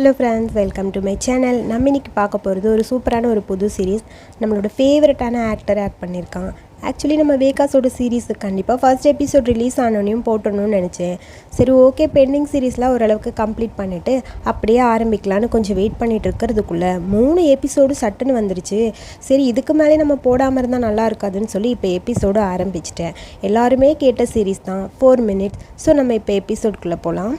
Hello friends welcome to my channel நம்ம இன்னைக்கு பார்க்க போகிறது ஒரு சூப்பரான ஒரு புது சீரிஸ் நம்மளோட ஃபேவரட்டான ஆக்டர் ஆக்ட் பண்ணியிருக்கான். ஆக்சுவலி நம்ம வேகாஸோட சீரீஸ் கண்டிப்பாக ஃபர்ஸ்ட் எபிசோட் ரிலீஸ் ஆனோனையும் போட்டணும்னு நினச்சேன். சரி ஓகே பெண்டிங் சீரீஸ்லாம் ஓரளவுக்கு கம்ப்ளீட் பண்ணிவிட்டு அப்படியே ஆரம்பிக்கலான்னு கொஞ்சம் வெயிட் பண்ணிட்டு இருக்கிறதுக்குள்ளே மூணு எபிசோடு சட்டுன்னு வந்துருச்சு. சரி இதுக்கு மேலே நம்ம போடாமல் இருந்தால் நல்லா இருக்காதுன்னு சொல்லி இப்போ எபிசோடு ஆரம்பிச்சிட்டேன். எல்லாருமே கேட்ட சீரீஸ் தான் ஃபோர் மினிட்ஸ் ஸோ நம்ம இப்போ எபிசோட்குள்ளே போகலாம்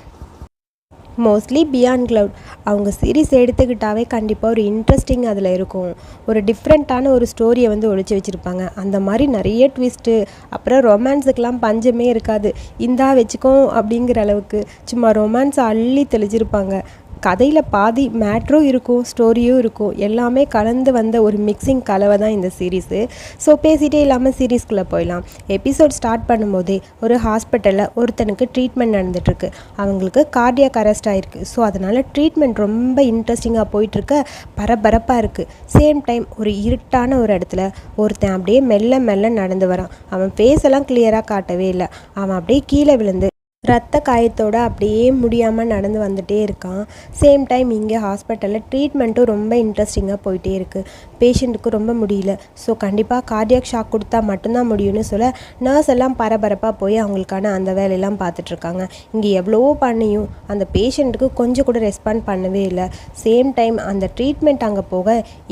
மோஸ்ட்லி பியாண்ட் க்ளவுட் அவங்க சீரிஸ் எடுத்துக்கிட்டாவே கண்டிப்பாக ஒரு இன்ட்ரெஸ்டிங் அதில் இருக்கும். ஒரு டிஃப்ரெண்ட்டான ஒரு ஸ்டோரியை வந்து ஒழிச்சு வச்சுருப்பாங்க. அந்த மாதிரி நிறைய ட்விஸ்ட்டு அப்புறம் ரொமான்ஸுக்கெலாம் பஞ்சமே இருக்காது. இந்தா வச்சுக்கோ அப்படிங்கிற அளவுக்கு. சும்மா ரொமான்ஸ் அள்ளி தெளிச்சிருப்பாங்க. கதையில் பாதி மேட்ரும் இருக்கும் ஸ்டோரியும் இருக்கும். எல்லாமே கலந்து வந்த ஒரு மிக்சிங் கலவை தான் இந்த சீரீஸு ஸோ பேசிகிட்டே இல்லாமல் சீரீஸ்குள்ளே போயிடலாம். எபிசோட் ஸ்டார்ட் பண்ணும்போதே ஒரு ஹாஸ்பிட்டலில் ஒருத்தனுக்கு ட்ரீட்மெண்ட் நடந்துகிட்ருக்கு அவங்களுக்கு கார்டியாக அரெஸ்ட் ஆகிருக்கு ஸோ அதனால் ட்ரீட்மெண்ட் ரொம்ப இன்ட்ரெஸ்டிங்காக போயிட்டுருக்க. பரபரப்பாக இருக்குது சேம் டைம் ஒரு இருட்டான ஒரு இடத்துல ஒருத்தன் அப்படியே மெல்ல மெல்ல நடந்து வரான். அவன் ஃபேஸ் எல்லாம் கிளியராக காட்டவே இல்லை. அவன் அப்படியே கீழே விழுந்து ரத்த காயத்தோடு அப்படியே முடியாமல் நடந்து வந்துட்டே இருக்கான். சேம் டைம் இங்கே ஹாஸ்பிட்டலில் ட்ரீட்மெண்ட்டும் ரொம்ப இன்ட்ரெஸ்டிங்காக போயிட்டே இருக்குது பேஷண்ட்டுக்கு ரொம்ப முடியல. ஸோ கண்டிப்பாக கார்டியாக் ஷாக் கொடுத்தா மட்டும்தான் முடியும்னு சொல்ல நர்ஸ் எல்லாம் பரபரப்பாக போய் அவங்களுக்கான அந்த வேலையெல்லாம் பார்த்துட்ருக்காங்க இங்கே எவ்வளவோ பண்ணியும் அந்த பேஷண்ட்டுக்கு கொஞ்சம் கூட ரெஸ்பாண்ட் பண்ணவே இல்லை. சேம் டைம் அந்த ட்ரீட்மெண்ட் அங்கே போக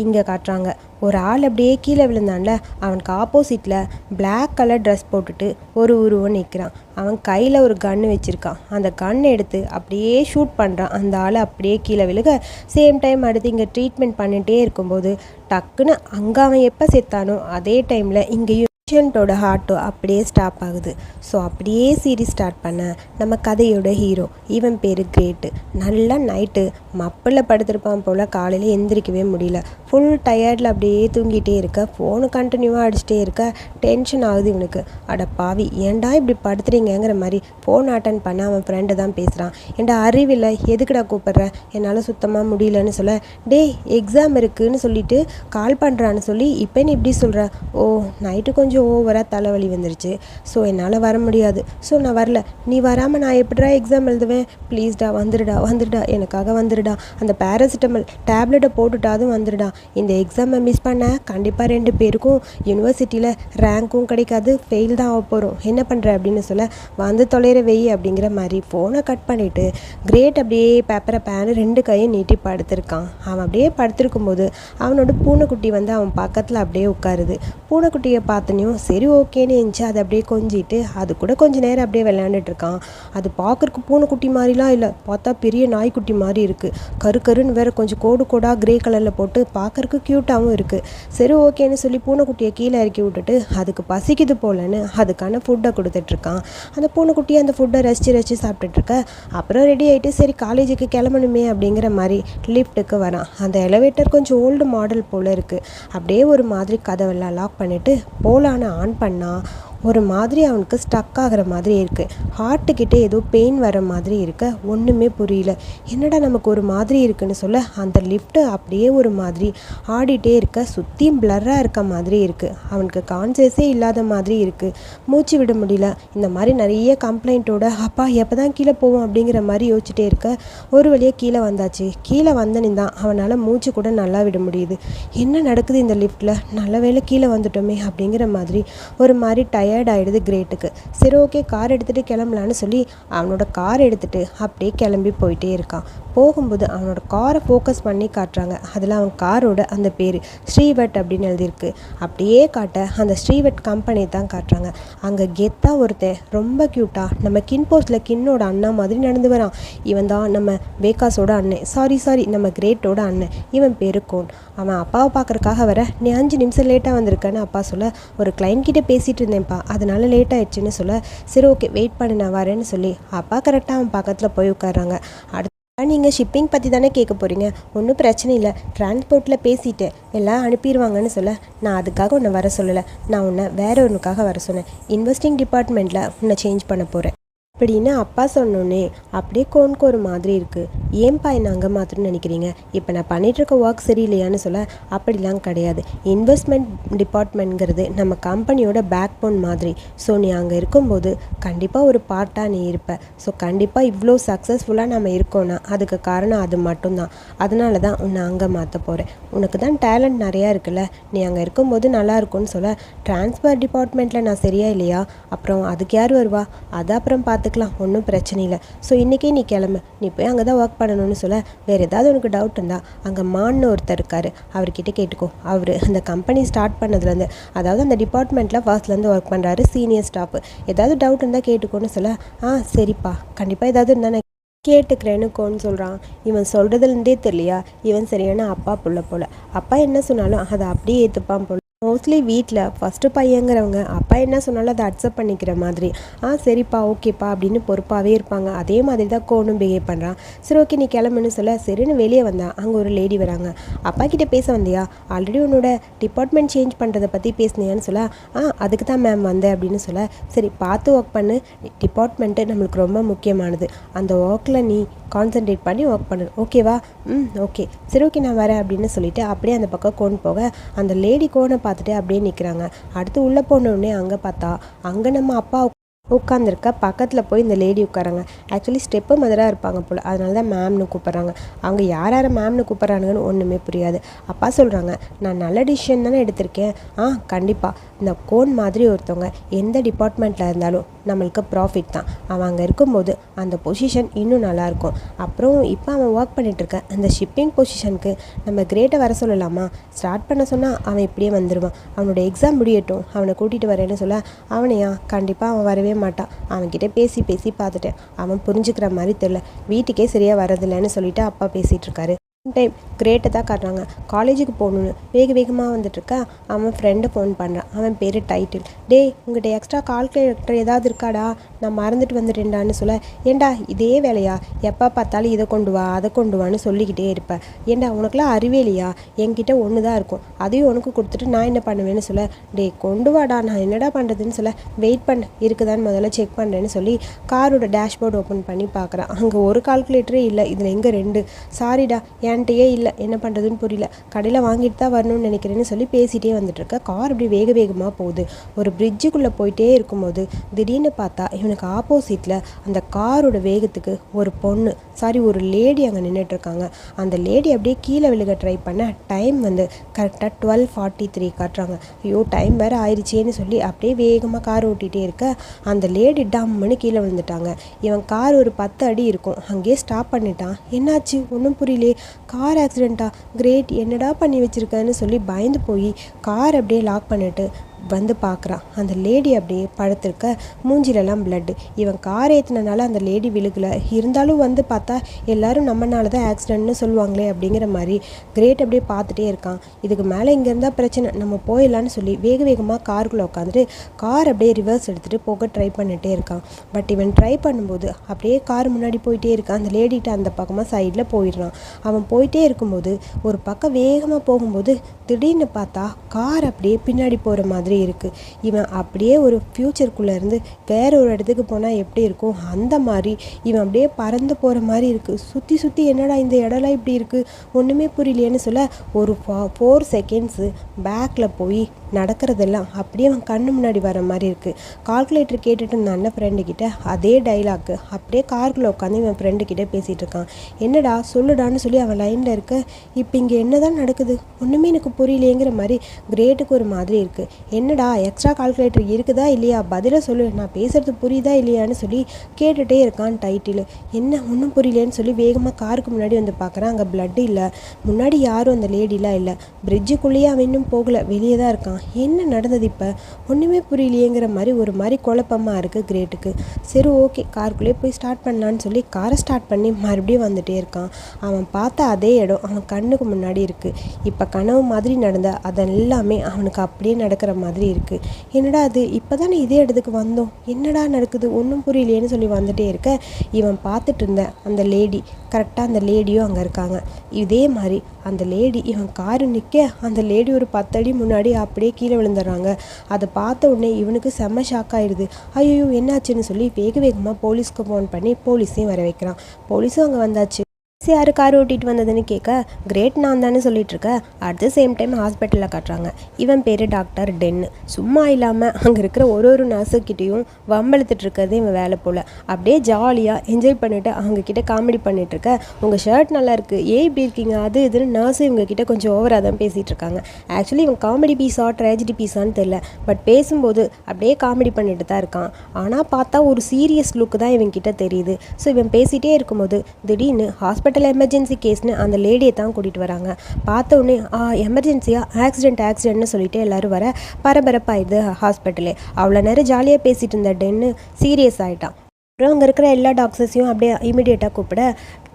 இங்கே காட்டுறாங்க. ஒரு ஆள் அப்படியே கீழே விழுந்தான்ல அவனுக்கு ஆப்போசிட்டில் பிளாக் கலர் ட்ரெஸ் போட்டுட்டு ஒரு உருவம் நிற்கிறான் அவன் கையில் ஒரு கன்று வச்சுருக்கான். அந்த கன் எடுத்து அப்படியே ஷூட் பண்ணுறான் அந்த ஆள் அப்படியே கீழே விழுக சேம் டைம் அடுத்து இங்கே ட்ரீட்மெண்ட் பண்ணிகிட்டே இருக்கும்போது டக்குன்னு அங்கே அவன் எப்போ செத்தானோ அதே டைமில் இங்கேயும் பேஷண்ட்டோட ஹார்ட்டோ அப்படியே ஸ்டாப் ஆகுது. ஸோ அப்படியே சீரீஸ் ஸ்டார்ட் பண்ண நம்ம கதையோட ஹீரோ இவன் பேர் கிரேட்டு. நல்லா நைட்டு மப்பில் படுத்திருப்பான் போல் காலையில் எந்திரிக்கவே முடியல. ஃபுல் டயர்டில் அப்படியே தூங்கிட்டே இருக்க. ஃபோனு கண்டினியூவாக அடிச்சிட்டே இருக்க. டென்ஷன் ஆகுது இவனுக்கு. அட பாவி ஏன்டா இப்படி படுத்துறீங்கங்கிற மாதிரி ஃபோன் அட்டன் பண்ண அவன் ஃப்ரெண்டு தான் பேசுகிறான் ஏன்டா அறிவில்லை எதுக்குடா கூப்பிட்ற? என்னால் சுத்தமாக முடியலன்னு சொல்ல. டேய் எக்ஸாம் இருக்குன்னு சொல்லிட்டு கால் பண்ணுறான்னு சொல்லி இப்போ நீ இப்படி சொல்கிற ஓ நைட்டு கொஞ்சம் ஓவராக தலைவலி வந்துருச்சு. ஸோ என்னால் வர முடியாது. ஸோ நான் வரல. நீ வராமல் நான் எப்படிடா எக்ஸாம் எழுதுவேன்? ப்ளீஸ்டா வந்துடுடா வந்துடுடா எனக்காக வந்துடுடா அந்த பேராசிட்டமல் டேப்லெட்டை போட்டுட்டாதும் வந்துடுடா இந்த எக்ஸாமை மிஸ் பண்ண கண்டிப்பாக ரெண்டு பேருக்கும் யூனிவர்சிட்டியில் ரேங்க்கும் கிடைக்காது ஃபெயில் தான் ஆக போகிறோம் என்ன பண்ணுற அப்படின்னு சொல்ல வந்து தொலைகிற வெய் அப்படிங்கிற மாதிரி ஃபோனை கட் பண்ணிவிட்டு கிரேட் அப்படியே பேப்பரை பேனு ரெண்டு கையும் நீட்டி படுத்திருக்கான். அவன் அப்படியே படுத்திருக்கும்போது அவனோட பூனைக்குட்டி வந்து அவன் பக்கத்தில் அப்படியே உட்காருது. பூனைக்குட்டியை பார்த்தனையும் சரி ஓகேன்னு இருந்துச்சு அதை அப்படியே கொஞ்சிட்டு அது கூட கொஞ்சம் நேரம் அப்படியே விளையாண்டுட்டு இருக்கான். அது பார்க்குறக்கு பூனைக்குட்டி மாதிரிலாம் இல்லை பார்த்தா பெரிய நாய்க்குட்டி மாதிரி இருக்குது கரு கருன்னு வேறு கொஞ்சம் கோடு கோடாக கிரே கலரில் போட்டு பார்க்கறக்கு க்யூட்டாகவும் இருக்குது சரி ஓகேன்னு சொல்லி பூனைக்குட்டியை கீழே இறக்கி விட்டுட்டு அதுக்கு பசிக்குது போலன்னு அதுக்கான ஃபுட்டை கொடுத்துட்ருக்கான் அந்த பூனைக்குட்டியை அந்த ஃபுட்டை ரசித்து ரசித்து சாப்பிட்டுட்டு இருக்க. அப்புறம் ரெடி ஆகிட்டு சரி காலேஜுக்கு கிளம்பணுமே அப்படிங்கிற மாதிரி லிஃப்ட்டுக்கு வரான். அந்த எலவேட்டர் கொஞ்சம் ஓல்டு மாடல் போல் இருக்குது அப்படியே ஒரு மாதிரி கதவெல்லாம் லாக் பண்ணிவிட்டு போலான்னு ஆன் பண்ணால் ஒரு மாதிரி அவனுக்கு ஸ்டக் ஆகிற மாதிரி இருக்குது ஹார்ட்டுக்கிட்டே ஏதோ பெயின் வர மாதிரி இருக்க. ஒன்றுமே புரியல. என்னடா நமக்கு ஒரு மாதிரி இருக்குன்னு சொல்ல அந்த லிஃப்ட்டு அப்படியே ஒரு மாதிரி ஆடிட்டே இருக்க சுற்றியும் பிளர்ராக இருக்க மாதிரி இருக்குது அவனுக்கு கான்சியஸே இல்லாத மாதிரி இருக்குது மூச்சு விட முடியல. இந்த மாதிரி நிறைய கம்ப்ளைண்ட்டோட அப்பா எப்போ தான் கீழே போவோம்? அப்படிங்கிற மாதிரி யோசிச்சுட்டே இருக்க. ஒரு வழியாக கீழே வந்தாச்சு. கீழே வந்தனி தான் அவனால் மூச்சு கூட நல்லா விட முடியுது. என்ன நடக்குது இந்த லிஃப்ட்டில் நல்ல வேளை கீழே வந்துட்டோமே அப்படிங்கிற மாதிரி ஒரு மாதிரி டயர்ட் ஆகிடுது கிரேட்டுக்கு. சரி ஓகே கார் எடுத்துகிட்டு கிளம்பலான்னு சொல்லி அவனோட கார் எடுத்துகிட்டு அப்படியே கிளம்பி போயிட்டே இருக்கான். போகும்போது அவனோட காரை ஃபோக்கஸ் பண்ணி காட்டுறாங்க. அதில் அவன் காரோட அந்த பேர் ஸ்ரீவட் அப்படின்னு எழுதியிருக்கு. அப்படியே காட்ட அந்த ஸ்ரீவட் கம்பெனி தான் காட்டுறாங்க. அங்கே கெத்தாக ஒருத்தன் ரொம்ப க்யூட்டாக நம்ம கின்போர்ஸில் கின்னோட அண்ணா மாதிரி நடந்து வரான். இவன் தான் நம்ம வேகாஸோட அண்ணன். சாரி சாரி நம்ம கிரேட்டோட அண்ணன். இவன் பேரு கோன். அவன் அப்பாவை பார்க்குறக்காக வர நீ அஞ்சு நிமிஷம் லேட்டாக வந்திருக்கேன்னு அப்பா சொல்ல ஒரு கிளைண்ட் கிட்டே பேசிகிட்டு இருந்தேன்ப்பா. அதனால லேட் ஆயிடுச்சுன்னு சொல்ல சரி ஓகே வெயிட் பண்ண நான் வரேன்னு சொல்லி அப்பா கரெக்டாக அவன் பக்கத்தில் போய் உட்காராங்க அடுத்து நீங்கள் ஷிப்பிங் பற்றி தானே கேட்க போகிறீங்க ஒன்றும் பிரச்சனை இல்லை. டிரான்ஸ்போர்ட்டில் பேசிட்டேன் எல்லாம் அனுப்பிடுவாங்கன்னு சொல்ல நான் அதுக்காக உன்னை வர சொல்லலை. நான் உன்னை வேற ஒன்றுக்காக வர சொன்னேன். இன்வெஸ்டிங் டிபார்ட்மெண்ட்டில் உன்னை சேஞ்ச் பண்ண போகிறேன் அப்படின்னு அப்பா சொன்னோன்னே அப்படியே கோனுக்கு ஒரு மாதிரி இருக்குது ஏன்பா என்ன அங்கே மாற்றணும்னு நினைக்கிறீங்க? இப்போ நான் பண்ணிகிட்ருக்க இருக்க ஒர்க் சரியில்லையான்னு சொல்ல அப்படிலாம் கிடையாது. இன்வெஸ்ட்மெண்ட் டிபார்ட்மெண்ட்ங்கிறது நம்ம கம்பெனியோட பேக் போன் மாதிரி. ஸோ நீ அங்கே இருக்கும்போது கண்டிப்பாக ஒரு பார்ட்டாக நீ இருப்ப. ஸோ கண்டிப்பாக இவ்வளோ சக்ஸஸ்ஃபுல்லாக நம்ம இருக்கோன்னா அதுக்கு காரணம் அது மட்டும்தான். அதனால தான் உன்னை அங்கே மாற்ற போகிறேன் உனக்கு தான் டேலண்ட் நிறையா இருக்குல்ல? நீ அங்கே இருக்கும்போது நல்லா இருக்கும்னு சொல்ல ட்ரான்ஸ்ஃபர் டிபார்ட்மெண்ட்டில் நான் சரியா இல்லையா? அப்புறம் அதுக்கு யார் வருவா? அது அப்புறம் பார்த்து பார்த்துக்கலாம் ஒன்றும் பிரச்சனை இல்லை. ஸோ இன்றைக்கே நீ கிளம்பு. நீ போய் அங்கே தான் ஒர்க் பண்ணணும்னு சொல்ல. வேறு ஏதாவது உனக்கு டவுட் இருந்தால் அங்கே மான்னு ஒருத்தர் இருக்கார். அவர்கிட்ட கேட்டுக்கோ. அவர் அந்த கம்பெனி ஸ்டார்ட் பண்ணதுலேருந்து அதாவது அந்த டிபார்ட்மெண்ட்டில் ஃபர்ஸ்ட்லேருந்து ஒர்க் பண்ணுறாரு சீனியர் ஸ்டாஃப் ஏதாவது டவுட் இருந்தால் கேட்டுக்கோன்னு சொல்ல ஆ சரிப்பா. கண்டிப்பாக ஏதாவது இருந்தால் நான் கேட்டுக்கிறேன்னு கோன்னு சொல்கிறான் இவன் சொல்கிறதுலேருந்தே தெரியலையா? இவன் சரியான அப்பா புள்ள போல. அப்பா என்ன சொன்னாலும் அதை அப்படியே ஏற்றுப்பான் போல. மோஸ்ட்லி வீட்டில் ஃபஸ்ட்டு பையங்கிறவங்க. அப்பா என்ன சொன்னாலும் அதை அக்செப்ட் பண்ணிக்கிற மாதிரி. ஆ சரிப்பா ஓகேப்பா அப்படின்னு பொறுப்பாகவே இருப்பாங்க. அதே மாதிரி தான் கோனும் பிஹேவ் பண்ணுறான் சரி ஓகே நீ கிளம்புன்னு சொல்ல சரின்னு வெளியே வந்தான். அங்கே ஒரு லேடி வராங்க. அப்பா கிட்டே பேச வந்தியா? ஆல்ரெடி உன்னோட டிபார்ட்மெண்ட் சேஞ்ச் பண்ணுறதை பற்றி பேசுனியான்னு சொல்ல. ஆ அதுக்கு தான் மேம் வந்தேன் அப்படின்னு சொல்ல. சரி பார்த்து ஒர்க் பண்ணு. டிபார்ட்மெண்ட்டு நம்மளுக்கு ரொம்ப முக்கியமானது. அந்த ஒர்க்கில் நீ கான்சென்ட்ரேட் பண்ணி ஒர்க் பண்ணு. ஓகேவா? ம் ஓகே. சரி ஓகே நான் வரேன் அப்படின்னு சொல்லிவிட்டு அப்படியே அந்த பக்கம் கோன் போக அந்த லேடி கோனை பார்த்துட்டு அப்படியே நிற்கிறாங்க அடுத்து உள்ளே போனோடனே அங்கே பார்த்தா அங்கே நம்ம அப்பா உட்காந்துருக்க பக்கத்தில் போய் இந்த லேடி உட்காராங்க. ஆக்சுவலி ஸ்டெப்பு மதராக இருப்பாங்க போல். அதனால தான் மேம்னு கூப்பிட்றாங்க. அவங்க யார் யாரை மேம்னு கூப்பிட்றானுங்கன்னு ஒன்றுமே புரியாது. அப்பா சொல்கிறாங்க நான் நல்ல டிசிஷன் தானே எடுத்திருக்கேன். ஆ கண்டிப்பாக இந்த கோன் மாதிரி ஒருத்தவங்க எந்த டிபார்ட்மெண்ட்டில் இருந்தாலும் நம்மளுக்கு ப்ராஃபிட் தான். அவன் அங்கே இருக்கும்போது அந்த பொசிஷன் இன்னும் நல்லாயிருக்கும் அப்புறம் இப்போ அவன் ஒர்க் பண்ணிகிட்ருக்க அந்த ஷிப்பிங் பொசிஷனுக்கு நம்ம கிரேட்டை வர சொல்லலாமா? ஸ்டார்ட் பண்ண சொன்னால் அவன் இப்படியே வந்துடுவான் அவனோட எக்ஸாம் முடியட்டும் அவனை கூட்டிகிட்டு வரேன்னு சொல்ல அவனையா? கண்டிப்பாக அவன் வரவே மாட்டான். அவன்கிட்ட பேசி பேசி பார்த்துட்டேன். அவன் புரிஞ்சுக்கிற மாதிரி தெரில வீட்டுக்கே சரியாக வரதில்லைன்னு சொல்லிட்டு அப்பா பேசிகிட்ருக்காரு டைம் கிரேட்டை தான் காட்டுறாங்க. காலேஜுக்கு போகணுன்னு வேக வேகமாக வந்துட்டுருக்கா அவன் ஃப்ரெண்டை ஃபோன் பண்ணுறான் அவன் பேர் டைட்டில் டேய் உங்கள்கிட்ட எக்ஸ்ட்ரா கால்குலேட்டர் ஏதாவது இருக்காடா? நான் மறந்துட்டு வந்துட்டேன்டான்னு சொல்ல ஏண்டா இதே வேலையா? எப்போ பார்த்தாலும் இதை கொண்டு வா அதை கொண்டு வான்னு சொல்லிக்கிட்டே இருப்பேன் ஏண்டா உனக்குலாம் அறிவே இல்லையா? என்கிட்ட ஒன்று தான் இருக்கும். அதையும் உனக்கு கொடுத்துட்டு நான் என்ன பண்ணுவேன்னு சொல்ல டேய் கொண்டு வாடா நான் என்னடா பண்ணுறதுன்னு சொல்ல வெயிட் பண்ண இருக்குதான்னு முதல்ல செக் பண்ணுறேன்னு சொல்லி காரோட டேஷ்போர்டு ஓப்பன் பண்ணி பார்க்குறான் அங்கே ஒரு கால்குலேட்டரே இல்லை இதில் எங்கே ரெண்டு? சாரிடா ஏன் என்கிட்டயே இல்லை. என்ன பண்ணுறதுன்னு புரியல. கடையில் வாங்கிட்டு தான் வரணும்னு நினைக்கிறேன்னு சொல்லி பேசிகிட்டே வந்துட்டுருக்க கார் இப்படி வேக வேகமாக போகுது. ஒரு பிரிட்ஜுக்குள்ளே போயிட்டே இருக்கும்போது திடீர்னு பார்த்தா இவனுக்கு ஆப்போசிட்டில் அந்த காரோட வேகத்துக்கு ஒரு பொண்ணு சாரி ஒரு லேடி அங்கே நின்றுட்டுருக்காங்க அந்த லேடி அப்படியே கீழே விழுக ட்ரை பண்ண டைம் வந்து கரெக்டாக டுவெல் ஃபார்ட்டி த்ரீ காட்டுறாங்க. ஐயோ டைம் வேறு ஆயிடுச்சேன்னு சொல்லி அப்படியே வேகமாக கார் ஓட்டிகிட்டே இருக்க. அந்த லேடி டம்முன்னு கீழே விழுந்துட்டாங்க. இவன் கார் ஒரு பத்து அடி இருக்கும். அங்கேயே ஸ்டாப் பண்ணிட்டான். என்னாச்சு? ஒன்றும் புரியலே கார் ஆக்சிடெண்ட்டா கிரேட் என்னடா பண்ணி வச்சுருக்கேன்னு சொல்லி பயந்து போய் கார் அப்படியே லாக் பண்ணிட்டு வந்து பார்க்குறான். அந்த லேடி அப்படியே படுத்திருக்க மூஞ்சிலெல்லாம் பிளட்டு இவன் கார் ஏற்றினால அந்த லேடி விழுகலை. இருந்தாலும் வந்து பார்த்தா எல்லாரும் நம்மனால தான் ஆக்சிடென்ட்னு சொல்லுவாங்களே அப்படிங்கிற மாதிரி கிரேட் அப்படியே பார்த்துட்டே இருக்கான். இதுக்கு மேலே இங்கே இருந்தால் பிரச்சனை. நம்ம போயிடலான்னு சொல்லி வேக வேகமாக காருக்குள்ளே உட்காந்துட்டு கார் அப்படியே ரிவர்ஸ் எடுத்துகிட்டு போக ட்ரை பண்ணிகிட்டே இருக்கான். பட் இவன் ட்ரை பண்ணும்போது அப்படியே கார் முன்னாடி போயிட்டே இருக்கான். அந்த லேடிகிட்ட அந்த பக்கமாக சைடில் போயிடுறான். அவன் போயிட்டே இருக்கும்போது ஒரு பக்கம் வேகமாக போகும்போது திடீர்னு பார்த்தா கார் அப்படியே பின்னாடி போகிற மாதிரி இருக்குது இவன் அப்படியே ஒரு ஃப்யூச்சருக்குள்ளே இருந்து வேற ஒரு இடத்துக்கு போனால் எப்படி இருக்கும்? அந்த மாதிரி இவன் அப்படியே பறந்து போகிற மாதிரி இருக்குது சுற்றி சுற்றி என்னடா இந்த இடம்லாம் இப்படி இருக்குது ஒன்றுமே புரியலையேன்னு சொல்ல ஒரு ஃபோர் செகண்ட்ஸு பேக்கில் போய் நடக்கிறதெல்லாம் அப்படியே அவன் கண்ணு முன்னாடி வர மாதிரி இருக்குது கால்குலேட்டர் கேட்டுட்டு இருந்த அண்ணன் ஃப்ரெண்டுக்கிட்ட அதே டைலாக்கு அப்படியே காருக்குள்ளே உட்காந்து இவன் ஃப்ரெண்டுக்கிட்ட பேசிகிட்டு இருக்கான். என்னடா சொல்லுடான்னு சொல்லி அவன் லைனில் இருக்க இப்போ இங்கே என்ன தான் நடக்குது? ஒன்றுமே எனக்கு புரியலையேங்கிற மாதிரி கிரேட்டுக்கு ஒரு மாதிரி இருக்குது என்னடா எக்ஸ்ட்ரா கால்குலேட்டர் இருக்குதா இல்லையா? பதிலாக சொல்லு நான் பேசுகிறது புரியுதா இல்லையான்னு சொல்லி கேட்டுகிட்டே இருக்கான் டைட்டில் என்ன ஒன்றும் புரியலேன்னு சொல்லி வேகமாக காருக்கு முன்னாடி வந்து பார்க்குறான் அங்கே பிளட் இல்லை. முன்னாடி யாரும் அந்த லேடிலாம் இல்லை. பிரிட்ஜுக்குள்ளேயே அவன் இன்னும் போகலை. வெளியே தான் இருக்கான். என்ன நடந்தது இப்போ? ஒன்றுமே புரியலையேங்கிற மாதிரி ஒரு மாதிரி குழப்பமாக இருக்குது கிரேட்டுக்கு. சரி ஓகே காருக்குள்ளேயே போய் ஸ்டார்ட் பண்ணலான்னு சொல்லி காரை ஸ்டார்ட் பண்ணி மறுபடியும் வந்துட்டே இருக்கான். அவன் பார்த்த அதே இடம் அவன் கண்ணுக்கு முன்னாடி இருக்குது இப்போ கனவு மாதிரி நடந்த அதெல்லாமே அவனுக்கு அப்படியே நடக்கிற மாதிரி இருக்குது என்னடா அது இப்போ தானே இதே இடத்துக்கு வந்தோம். என்னடா நடக்குது? ஒன்றும் புரியலையேன்னு சொல்லி வந்துட்டே இருக்க. இவன் பார்த்துட்டு இருந்த அந்த லேடி கரெக்டாக அந்த லேடியும் அங்கே இருக்காங்க. இதே மாதிரி அந்த லேடி இவன் காரு நிற்க அந்த லேடி ஒரு பத்தடி முன்னாடி அப்படியே அப்படியே கீழே விழுந்துடுறாங்க. அதை பார்த்த உடனே இவனுக்கு செம்ம ஷாக் ஆயிடுது. ஐயோ என்னாச்சுன்னு சொல்லி வேக வேகமாக போலீஸ்க்கு ஃபோன் பண்ணி போலீஸையும் வர வைக்கிறான். போலீஸும் அங்கே வந்தாச்சு. "மிஸ் யார் கார் ஓட்டிட்டு வந்ததுன்னு கேட்க கிரேட் நான் தானே சொல்லிகிட்ருக்க அட் த சேம் டைம் ஹாஸ்பிட்டலில் காட்டுறாங்க. இவன் பேர் டாக்டர் டென்னு சும்மா இல்லாமல் அங்கே இருக்கிற ஒரு ஒரு நர்ஸுக்கிட்டேயும் வம்பெழுத்துட்டு இருக்கிறது இவன் வேலை போல். அப்படியே ஜாலியாக என்ஜாய் பண்ணிவிட்டு அவங்க கிட்ட காமெடி பண்ணிட்டு உங்கள் ஷர்ட் நல்லா இருக்கு. ஏன் இப்படி இருக்கீங்க? அது இதுன்னு நர்ஸு இவங்க கிட்ட கொஞ்சம் ஓவராக தான் பேசிகிட்டு இருக்காங்க. ஆக்சுவலி இவன் காமெடி பீஸா ட்ராஜடி பீஸான்னு தெரில பட் பேசும்போது அப்படியே காமெடி பண்ணிட்டு தான் இருக்கான். ஆனால் பார்த்தா ஒரு சீரியஸ் லுக் தான் இவன் கிட்ட தெரியுது. ஸோ இவன் பேசிகிட்டே இருக்கும்போது திடீர்னு ஹாஸ்பிட்டல் எமர்ஜென்சி கேஸ்னு அந்த லேடியை தான் கூட்டிகிட்டு வராங்க. பார்த்த உடனே ஆ எமர்ஜென்சியாக ஆக்சிடென்ட் ஆக்சிடென்ட்னு சொல்லிட்டு எல்லோரும் வர பரபரப்பாயிடுது ஹாஸ்பிட்டலே அவ்வளோ நேரம் ஜாலியாக பேசிகிட்டு இருந்த டென்னு சீரியஸ் ஆகிட்டான் அப்புறம் அங்கே இருக்கிற எல்லா டாக்டர்ஸையும் அப்படியே இமீடியட்டாக கூப்பிட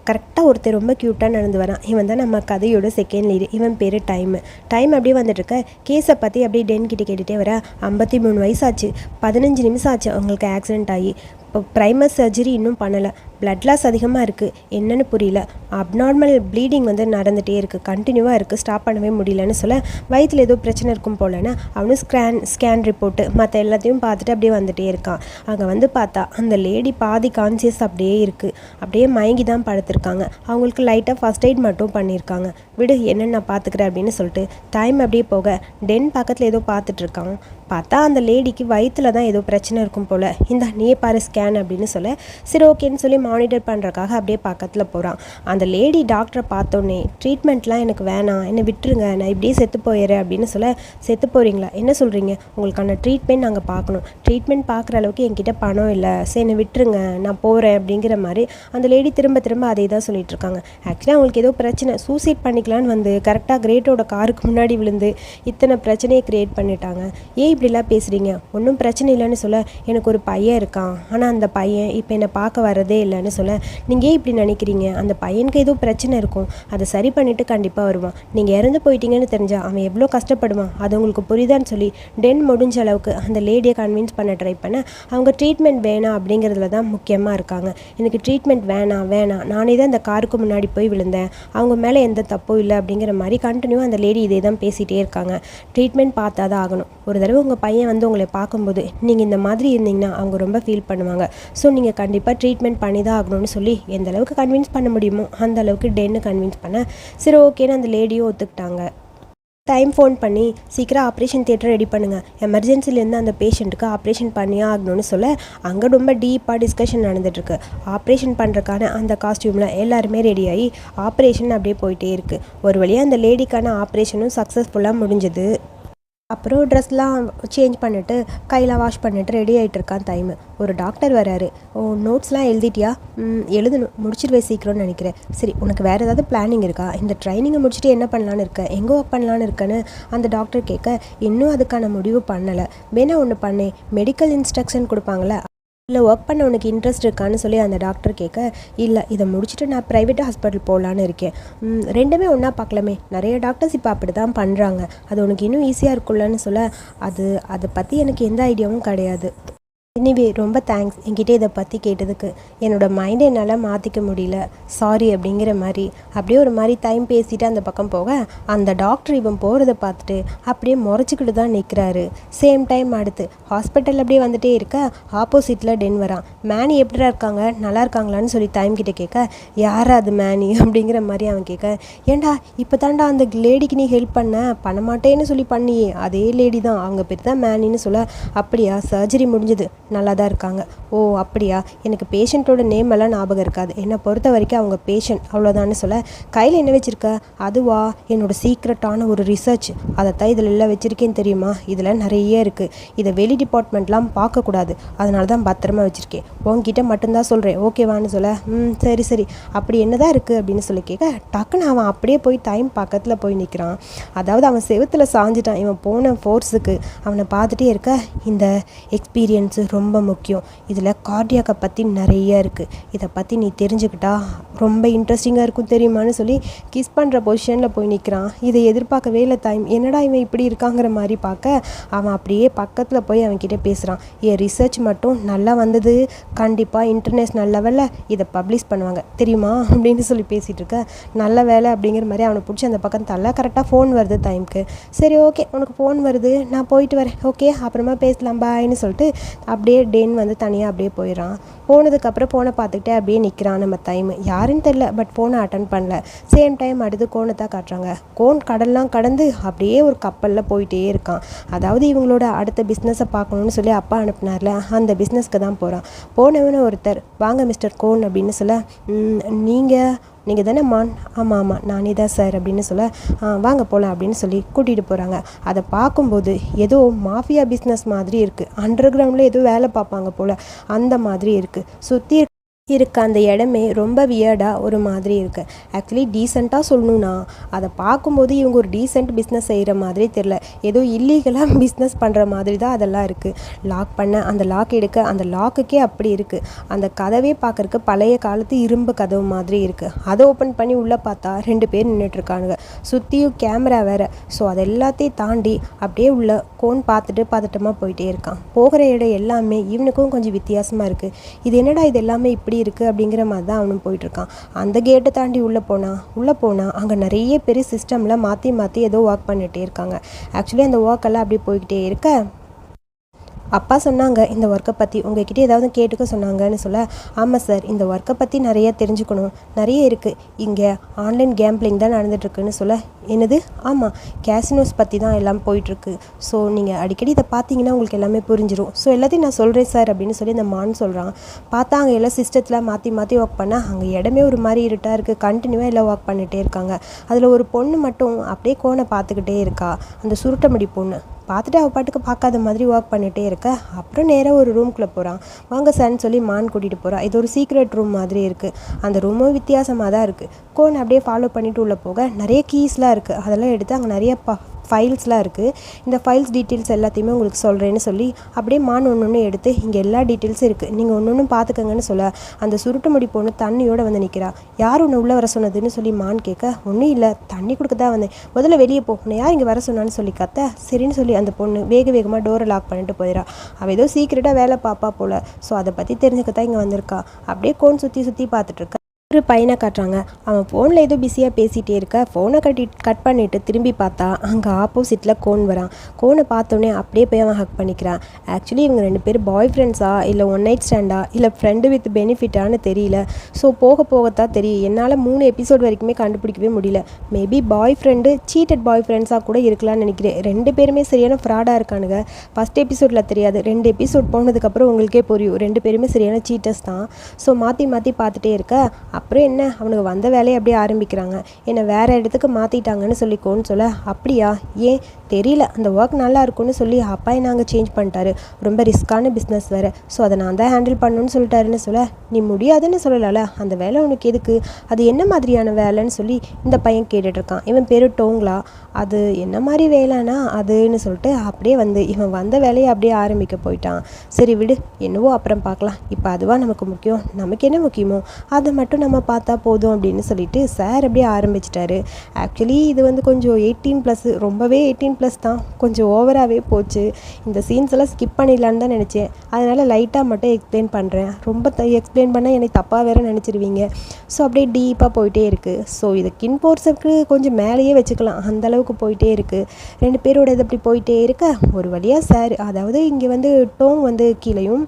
கரெக்டாக ஒருத்தர் ரொம்ப க்யூட்டாக நடந்து வரான். இவன் தான் நம்ம கதையோட செகண்ட் லீடு இவன் பேர் டைமு. டைம் அப்படியே வந்துட்டுருக்க. கேஸை பற்றி அப்படியே டென் கிட்ட கேட்டுகிட்டே வர ஐம்பத்தி மூணு வயசாச்சு. பதினஞ்சு நிமிஷம் ஆச்சு அவங்களுக்கு ஆக்சிடென்ட் ஆகி. ப்ரைமர் சர்ஜரி இன்னும் பண்ணலை. பிளட் லாஸ் அதிகமாக இருக்குது என்னன்னு புரியல. அப்நார்மல் ப்ளீடிங் வந்து நடந்துகிட்டே இருக்குது கண்டினியூவாக இருக்குது ஸ்டாப் பண்ணவே முடியலன்னு சொல்ல வயிற்றில் ஏதோ பிரச்சனை இருக்கும் போலன்னு அவனும் ஸ்கேன் ஸ்கேன் ரிப்போர்ட்டு மற்ற எல்லாத்தையும் பார்த்துட்டு அப்படியே வந்துகிட்டே இருக்கான். அங்கே வந்து பார்த்தா அந்த லேடி பாதி கான்சியஸ் அப்படியே இருக்குது அப்படியே மயங்கி தான் படுத்திருக்காங்க. அவங்களுக்கு லைட்டாக ஃபஸ்ட் எய்ட் மட்டும் பண்ணியிருக்காங்க. விடு என்னென்னு நான் பார்த்துக்கிறேன் அப்படின்னு சொல்லிட்டு டைம் அப்படியே போக டென் பக்கத்தில் ஏதோ பார்த்துட்ருக்கான் பார்த்தா அந்த லேடிக்கு வயிற்றில் தான் ஏதோ பிரச்சனை இருக்கும் போல். இந்த நீயே பாரு ஸ்கேன் அப்படின்னு சொல்ல சரி ஓகேன்னு சொல்லி மானிட்டர் பண்ணுறக்காக அப்படியே பக்கத்தில் போகிறான் அந்த லேடி டாக்டரை பார்த்தோன்னே ட்ரீட்மெண்ட்லாம் எனக்கு வேணாம் என்னை விட்டுருங்க நான் இப்படியே செத்து போயிடுறேன் அப்படின்னு சொல்ல செத்து போகிறீங்களா என்ன சொல்கிறீங்க உங்களுக்கான ட்ரீட்மெண்ட் நாங்கள் பார்க்கணும். ட்ரீட்மெண்ட் பார்க்குற அளவுக்கு என்கிட்ட பணம் இல்லை. சரி என்னை விட்டுருங்க நான் போகிறேன் அப்படிங்கிற மாதிரி அந்த லேடி திரும்ப திரும்ப அதே தான் சொல்லிட்டு இருக்காங்க. ஆக்சுவலாக அவங்களுக்கு ஏதோ பிரச்சனை. சூசைட் பண்ணிக்கலான்னு வந்து கரெக்டாக கிரேட்டோட காருக்கு முன்னாடி விழுந்து இத்தனை பிரச்சனையை க்ரியேட் பண்ணிட்டாங்க. ஏன் இப்படிலாம் பேசுகிறீங்க ஒன்றும் பிரச்சனை இல்லைன்னு சொல்ல எனக்கு ஒரு பையன் இருக்கான். ஆனால் அந்த பையன் இப்போ என்னை பார்க்க வரதே இல்லைன்னு சொல்ல நீங்கள் ஏன் இப்படி நினைக்கிறீங்க? அந்த பையனுக்கு ஏதோ பிரச்சனை இருக்கும். அதை சரி பண்ணிவிட்டு கண்டிப்பாக வருவான். நீங்கள் இறந்து போயிட்டீங்கன்னு தெரிஞ்சால் அவன் எவ்வளோ கஷ்டப்படுவான்? அது உங்களுக்கு புரியுதான்னு சொல்லி டென் முடிஞ்ச அளவுக்கு அந்த லேடியை கன்வின்ஸ் பண்ண ட்ரை பண்ண அவங்க ட்ரீட்மெண்ட் வேணாம் அப்படிங்கிறதுல தான் முக்கியமாக இருக்காங்க. எனக்கு ட்ரீட்மெண்ட் வேணாம் வேணாம். நானே தான் அந்த காருக்கு முன்னாடி போய் விழுந்தேன். அவங்க மேலே எந்த தப்பும் இல்லை அப்படிங்கிற மாதிரி கண்டினியூ அந்த லேடி இதே தான் பேசிகிட்டே இருக்காங்க. ட்ரீட்மெண்ட் பார்த்தா தான் ஆகணும். ஒரு தடவை உங்கள் பையன் வந்து உங்களை பார்க்கும்போது நீங்கள் இந்த மாதிரி இருந்தீங்கன்னா அவங்க ரொம்ப ஃபீல் பண்ணுவாங்க. ஸோ நீங்கள் கண்டிப்பாக ட்ரீட்மெண்ட் பண்ணி தான் ஆகணும்னு சொல்லி எந்த அளவுக்கு கன்வின்ஸ் பண்ண முடியுமோ அந்த அளவுக்கு டென்னு கன்வின்ஸ் பண்ண. சரி ஓகேன்னு அந்த லேடியும் ஒத்துக்கிட்டாங்க. டைம் ஃபோன் பண்ணி சீக்கிரம் ஆப்ரேஷன் தியேட்டர் ரெடி பண்ணுங்கள் எமர்ஜென்சிலேருந்து அந்த பேஷண்ட்டுக்கு ஆப்ரேஷன் பண்ணியே ஆகணும்னு சொல்ல அங்கே ரொம்ப டீப்பாக டிஸ்கஷன் நடந்துட்டுருக்கு. ஆப்ரேஷன் பண்ணுறக்கான அந்த காஸ்டியூமில் எல்லாருமே ரெடி ஆகி ஆப்ரேஷன் அப்படியே போயிட்டே இருக்குது ஒரு வழியாக அந்த லேடிக்கான ஆப்ரேஷனும் சக்ஸஸ்ஃபுல்லாக முடிஞ்சது. அப்புறம் ட்ரெஸ்லாம் சேஞ்ச் பண்ணிவிட்டு கையில் வாஷ் பண்ணிவிட்டு ரெடி ஆகிட்டு இருக்கான் டைமு ஒரு டாக்டர் வராரு. ஓ நோட்ஸ்லாம் எழுதிட்டியா? எழுதணும். முடிச்சிருவேன் சீக்கிரம்னு நினைக்கிறேன். சரி உனக்கு வேறு ஏதாவது பிளானிங் இருக்கா? இந்த ட்ரைனிங்கை முடிச்சுட்டு என்ன பண்ணலான்னு இருக்க? எங்கே ஒர்க் பண்ணலான்னு இருக்கேன்னு அந்த டாக்டர் கேட்க இன்னும் அதுக்கான முடிவு பண்ணலை. வேணா ஒன்று பண்ணேன் மெடிக்கல் இன்ஸ்ட்ரக்ஷன் கொடுப்பாங்களே இல்லை ஒர்க் பண்ண உனக்கு இன்ட்ரெஸ்ட் இருக்கான்னு சொல்லி அந்த டாக்டர் கேட்க இல்லை இதை முடிச்சுட்டு நான் ப்ரைவேட் ஹாஸ்பிட்டல் போகலான்னு இருக்கேன். ரெண்டுமே ஒன்றா பார்க்கலாமே. நிறைய டாக்டர்ஸ் இப்போ அப்படி தான் பண்ணுறாங்க அது உனக்கு இன்னும் ஈஸியாக இருக்கும்லன்னு சொல்ல அது அதை பற்றி எனக்கு எந்த ஐடியாவும் கிடையாது. எனிவே ரொம்ப தேங்க்ஸ் என்கிட்ட இதை பற்றி கேட்டதுக்கு. என்னோட மைண்டை என்னால் மாற்றிக்க முடியல. சாரி அப்படிங்கிற மாதிரி. அப்படியே ஒரு மாதிரி டைம் பேசிட்டு அந்த பக்கம் போக அந்த டாக்டர் இவன் போகிறத பார்த்துட்டு அப்படியே முறைச்சிக்கிட்டு தான் நிற்கிறாரு சேம் டைம் அடுத்து ஹாஸ்பிட்டல் அப்படியே வந்துட்டே இருக்க ஆப்போசிட்டில் டென் வரான் மேனி எப்படிடா இருக்காங்க? நல்லா இருக்காங்களான்னு சொல்லி டைம் கிட்டே கேட்க யாரா அது மேனி? அப்படிங்கிற மாதிரி அவன் கேட்க ஏண்டா இப்போ தாண்டா அந்த லேடிக்கு நீ ஹெல்ப் பண்ண? பண்ண மாட்டேன்னு சொல்லி பண்ணியே. அதே லேடி தான். அவங்க பேர் தான் மேனின்னு சொல்ல அப்படியா? சர்ஜரி முடிஞ்சது. நல்லா தான் இருக்காங்க. ஓ அப்படியா? எனக்கு பேஷண்ட்டோட நேம் எல்லாம் ஞாபகம் இருக்காது. என்னை பொறுத்த வரைக்கும் அவங்க பேஷண்ட் அவ்வளோதான்னு சொல்ல கையில் என்ன வச்சுருக்க? அதுவா? என்னோட சீக்ரெட்டான ஒரு ரிசர்ச் அதை தான் இதில் எல்லாம் வச்சுருக்கேன்னு தெரியுமா? இதில் நிறைய இருக்குது இதை வெளி டிபார்ட்மெண்ட்லாம் பார்க்கக்கூடாது. அதனால தான் பத்திரமா வச்சுருக்கேன். உங்ககிட்ட மட்டும்தான் சொல்கிறேன் ஓகேவான்னு சொல்ல ம் சரி சரி. அப்படி என்னதான் இருக்குது அப்படின்னு சொல்லி கேட்க டக்குன்னு அவன் அப்படியே போய் டைம் பக்கத்தில் போய் நிற்கிறான் அதாவது அவன் செவுத்துல சாஞ்சிட்டான். இவன் போன ஃபோர்ஸுக்கு அவனை பார்த்துட்டே இருக்க இந்த எக்ஸ்பீரியன்ஸு ரொம்ப முக்கியம். இதில் கார்டியாக்கை பற்றி நிறைய இருக்குது இதை பற்றி நீ தெரிஞ்சுக்கிட்டா ரொம்ப இன்ட்ரெஸ்டிங்காக இருக்கும் தெரியுமான்னு சொல்லி கிஸ் பண்ணுற பொசிஷனில் போய் நிற்கிறான் இதை எதிர்பார்க்கவே இல்லை டைம் என்னடா இவன் இப்படி இருக்காங்கிற மாதிரி பார்க்க அவன் அப்படியே பக்கத்தில் போய் அவன்கிட்ட பேசுகிறான் என் ரிசர்ச் மட்டும் நல்லா வந்தது. கண்டிப்பாக இன்டர்நேஷ்னல் லெவலில் இதை பப்ளிஷ் பண்ணுவாங்க. தெரியுமா? அப்படின்னு சொல்லி பேசிகிட்டு இருக்க. நல்ல வேலை அப்படிங்கிற மாதிரி அவனை பிடிச்சி அந்த பக்கம் தள்ள கரெக்டாக ஃபோன் வருது டைமுக்கு. சரி ஓகே உனக்கு ஃபோன் வருது. நான் போயிட்டு வரேன். ஓகே அப்புறமா பேசலாம். பாய்னு சொல்லிட்டு அப்படியே டேன் வந்து தனியாக அப்படியே போயிடறான் போனதுக்கப்புறம் ஃபோனை பார்த்துக்கிட்டே அப்படியே நிற்கிறான் நம்ம டைம் யாருன்னு தெரில பட் ஃபோனை அட்டன் பண்ணல. சேம் டைம் அடுத்து கோனை தான் காட்டுறாங்க. கோன் கடல்லாம் கடந்து அப்படியே ஒரு கப்பலில் போயிட்டே இருக்கான். அதாவது இவங்களோட அடுத்த பிஸ்னஸை பார்க்கணுன்னு சொல்லி அப்பா அனுப்புனார்ல அந்த பிஸ்னஸ்க்கு தான் போகிறான் போனவன ஒருத்தர் வாங்க மிஸ்டர் கோன் அப்படின்னு சொல்ல நீங்கள் நீங்கள் தானே மான் ஆமாம் ஆமாம் நானே தான் சார் அப்படின்னு சொல்ல "ஆ, வாங்க போகலாம் அப்படின்னு சொல்லி கூட்டிகிட்டு போகிறாங்க அதை பார்க்கும்போது ஏதோ மாஃபியா பிஸ்னஸ் மாதிரி இருக்குது அண்டர் கிரவுண்டில் ஏதோ வேலை பார்ப்பாங்க போல். அந்த மாதிரி இருக்குது சுற்றி இருக்க அந்த இடமே ரொம்ப வியர்டாக ஒரு மாதிரி இருக்குது ஆக்சுவலி டீசெண்டாக சொல்லணும்னா அதை பார்க்கும்போது இவங்க ஒரு டீசெண்ட் பிஸ்னஸ் செய்கிற மாதிரி தெரில ஏதோ இல்லீகலாக பிஸ்னஸ் பண்ணுற மாதிரி தான் அதெல்லாம் இருக்குது லாக் பண்ண அந்த லாக் எடுக்க அந்த லாக்குக்கே அப்படி இருக்குது அந்த கதவே பார்க்கறக்கு பழைய காலத்து இரும்பு கதவு மாதிரி இருக்குது அதை ஓப்பன் பண்ணி உள்ளே பார்த்தா ரெண்டு பேர் நின்றுட்டுருக்கானுங்க சுற்றியும் கேமரா வேறு. ஸோ அது எல்லாத்தையும் தாண்டி அப்படியே உள்ள கோன் பார்த்துட்டு பார்த்துட்டமா போயிட்டே இருக்கான். போகிற இடம் எல்லாமே இவனுக்கும் கொஞ்சம் வித்தியாசமாக இருக்குது இது என்னடா இது எல்லாமே இப்படி இருக்குது அப்படிங்கிற மாதிரி தான் அவனும் போயிட்டுருக்கான். அந்த கேட்டை தாண்டி உள்ளே போனான் உள்ளே போனால் அங்கே நிறைய பேர் சிஸ்டமில் மாற்றி மாற்றி ஏதோ ஒர்க் பண்ணிகிட்டே இருக்காங்க. ஆக்சுவலி அந்த ஒர்க்கெல்லாம் எல்லாம் அப்படியே போய்கிட்டே இருக்க. அப்பா சொன்னாங்க இந்த ஒர்க்கை பற்றி உங்ககிட்ட ஏதாவது கேட்டுக்க சொன்னாங்கன்னு சொல்ல ஆமாம் சார் இந்த ஒர்க்கை பற்றி நிறைய தெரிஞ்சுக்கணும். நிறைய இருக்குது இங்கே ஆன்லைன் கேம்பிளிங் தான் நடந்துட்டுருக்குன்னு சொல்ல என்னது? ஆமாம் கேசினோஸ் பற்றி தான் எல்லாம் போயிட்டுருக்கு. ஸோ நீங்கள் அடிக்கடி இதை பார்த்தீங்கன்னா உங்களுக்கு எல்லாமே புரிஞ்சிடும் ஸோ எல்லாத்தையும் நான் சொல்கிறேன் சார் அப்படின்னு சொல்லி இந்த மான் சொல்கிறான் பார்த்தா அங்கே எல்லாம் சிஸ்டத்தில் மாற்றி மாற்றி ஒர்க் பண்ணால் அங்கே இடமே ஒரு மாதிரி இருட்டாக இருக்குது கண்டினியூவாக எல்லாம் ஒர்க் பண்ணிகிட்டே இருக்காங்க. அதில் ஒரு பொண்ணு மட்டும் அப்படியே கோனை பார்த்துக்கிட்டே இருக்கா. அந்த சுருட்டமுடி பொண்ணு. பார்த்துட்டு அவள் பாட்டுக்கு பார்க்காத மாதிரி ஒர்க் பண்ணிகிட்டே இருக்க. அப்புறம் நேராக ஒரு ரூம்குள்ளே போகிறான் வாங்க சார்னு சொல்லி மான் கூட்டிகிட்டு போகிறான் இது ஒரு சீக்ரெட் ரூம் மாதிரி இருக்குது அந்த ரூமும் வித்தியாசமாக தான் இருக்குது கோன் அப்படியே ஃபாலோ பண்ணிவிட்டு உள்ளே போக நிறைய கீஸ்லாம் இருக்குது அதெல்லாம் எடுத்து அங்கே நிறைய ப ஃபைல்ஸ்லாம் இருக்குது இந்த ஃபைல்ஸ் டீட்டெயில்ஸ் எல்லாத்தையுமே உங்களுக்கு சொல்கிறேன்னு சொல்லி அப்படியே மான் ஒன்று ஒன்று எடுத்து இங்கே எல்லா டீட்டெயில்ஸும் இருக்குது நீங்கள் ஒன்று ஒன்று பார்த்துக்கங்கன்னு சொல்ல அந்த சுருட்டு முடி பொண்ணு தண்ணியோட வந்து நிற்கிறா யார் ஒன்று உள்ளே வர சொன்னதுன்னு சொல்லி மான் கேட்க ஒன்றும் இல்லை தண்ணி கொடுக்க தான் வந்தேன். முதல்ல வெளியே போ. உன்னை யார் இங்கே வர சொன்னான்னு சொல்லி கத்த சரின்னு சொல்லி அந்த பொண்ணு வேக வேகமாக டோரை லாக் பண்ணிட்டு போயிடா அவள் ஏதோ சீக்கிரட்டாக வேலை பார்ப்பா போல். ஸோ அதை பற்றி தெரிஞ்சுக்க தான் இங்கே வந்திருக்கா. அப்படியே கோன் சுற்றி சுற்றி பார்த்துட்ருக்கா ஒரு பையனை காட்டுறாங்க. அவன் ஃபோனில் ஏதோ பிஸியாக பேசிகிட்டே இருக்க. ஃபோனை கட்டி கட் பண்ணிவிட்டு திரும்பி பார்த்தா அங்கே ஆப்போசிட்டில் கோன் வரான். கோனை பார்த்தோன்னே அப்படியே போய் அவன் ஹக் பண்ணிக்கிறான். ஆக்சுவலி இவங்க ரெண்டு பேர் பாய் ஃப்ரெண்ட்ஸா இல்லை ஒன் நைட் ஸ்டாண்டா இல்லை ஃப்ரெண்டு வித் பெனிஃபிட்டான்னு தெரியல. ஸோ போக போகத்தான் தெரியும். என்னால் மூணு எபிசோட் வரைக்குமே கண்டுபிடிக்கவே முடியல. மேபி பாய் ஃப்ரெண்டு சீட்டட் பாய் ஃப்ரெண்ட்ஸாக கூட இருக்கலாம்னு நினைக்கிறேன். ரெண்டு பேருமே சரியான ஃப்ராடாக இருக்கானுங்க. ஃபஸ்ட் எபிசோடில் தெரியாது. ரெண்டு எபிசோட் போனதுக்கப்புறம் உங்களுக்கே புரியும். ரெண்டு பேருமே சரியான சீட்டர்ஸ் தான். ஸோ மாற்றி மாற்றி பார்த்துட்டே இருக்க. அப்புறம் என்ன? அவனுக்கு வந்த வேலையை அப்படியே ஆரம்பிக்கிறாங்க. என்னை வேறு இடத்துக்கு மாற்றிட்டாங்கன்னு சொல்லிக்கோன்னு சொல்ல அப்படியா? ஏன்? தெரியல. அந்த ஒர்க் நல்லா இருக்கும்னு சொல்லி அப்பா நாங்கள் சேஞ்ச் பண்ணிட்டாரு. ரொம்ப ரிஸ்க்கான பிஸ்னஸ் வேறு. ஸோ அதை நான் தான் ஹேண்டில் பண்ணணும்னு சொல்லிட்டாருன்னு சொல்ல நீ முடியாதுன்னு சொல்லலாம்ல. அந்த வேலை உனக்கு எதுக்கு? அது என்ன மாதிரியான வேலைன்னு சொல்லி இந்த பையன் கேட்டுட்ருக்கான் இவன் பேர் டோங்லா அது என்ன மாதிரி வேலைன்னா அதுன்னு சொல்லிட்டு அப்படியே வந்து இவன் வந்த வேலையை அப்படியே ஆரம்பிக்க போயிட்டான். சரி விடு என்னவோ அப்புறம் பார்க்கலாம். இப்போ அதுவாக நமக்கு முக்கியம். நமக்கு என்ன முக்கியமோ அதை மட்டும் நம்ம பார்த்தா போதும் அப்படின்னு சொல்லிட்டு சார் அப்படியே ஆரம்பிச்சிட்டாரு. ஆக்சுவலி இது வந்து கொஞ்சம் எயிட்டீன் ப்ளஸ் ரொம்பவே எயிட்டீன் ப்ளஸ் தான். கொஞ்சம் ஓவராகவே போச்சு. இந்த சீன்ஸ் எல்லாம் ஸ்கிப் பண்ணிடலான்னு தான் நினச்சேன். அதனால் லைட்டாக மட்டும் எக்ஸ்பிளைன் பண்ணுறேன் ரொம்ப த எக்ஸ்பிளைன் பண்ணால் என்னை தப்பாக வேறு நினச்சிருவீங்க. ஸோ அப்படியே டீப்பாக போயிட்டே இருக்குது ஸோ இது கின் போர்ஸுக்கு கொஞ்சம் மேலேயே வச்சுக்கலாம். அந்தளவு அளவுக்கு போயிட்டே இருக்குது ரெண்டு பேரோட இது அப்படி போயிட்டே இருக்க. ஒரு வழியாக சார் அதாவது இங்கே வந்து டோங் வந்து கீழேயும்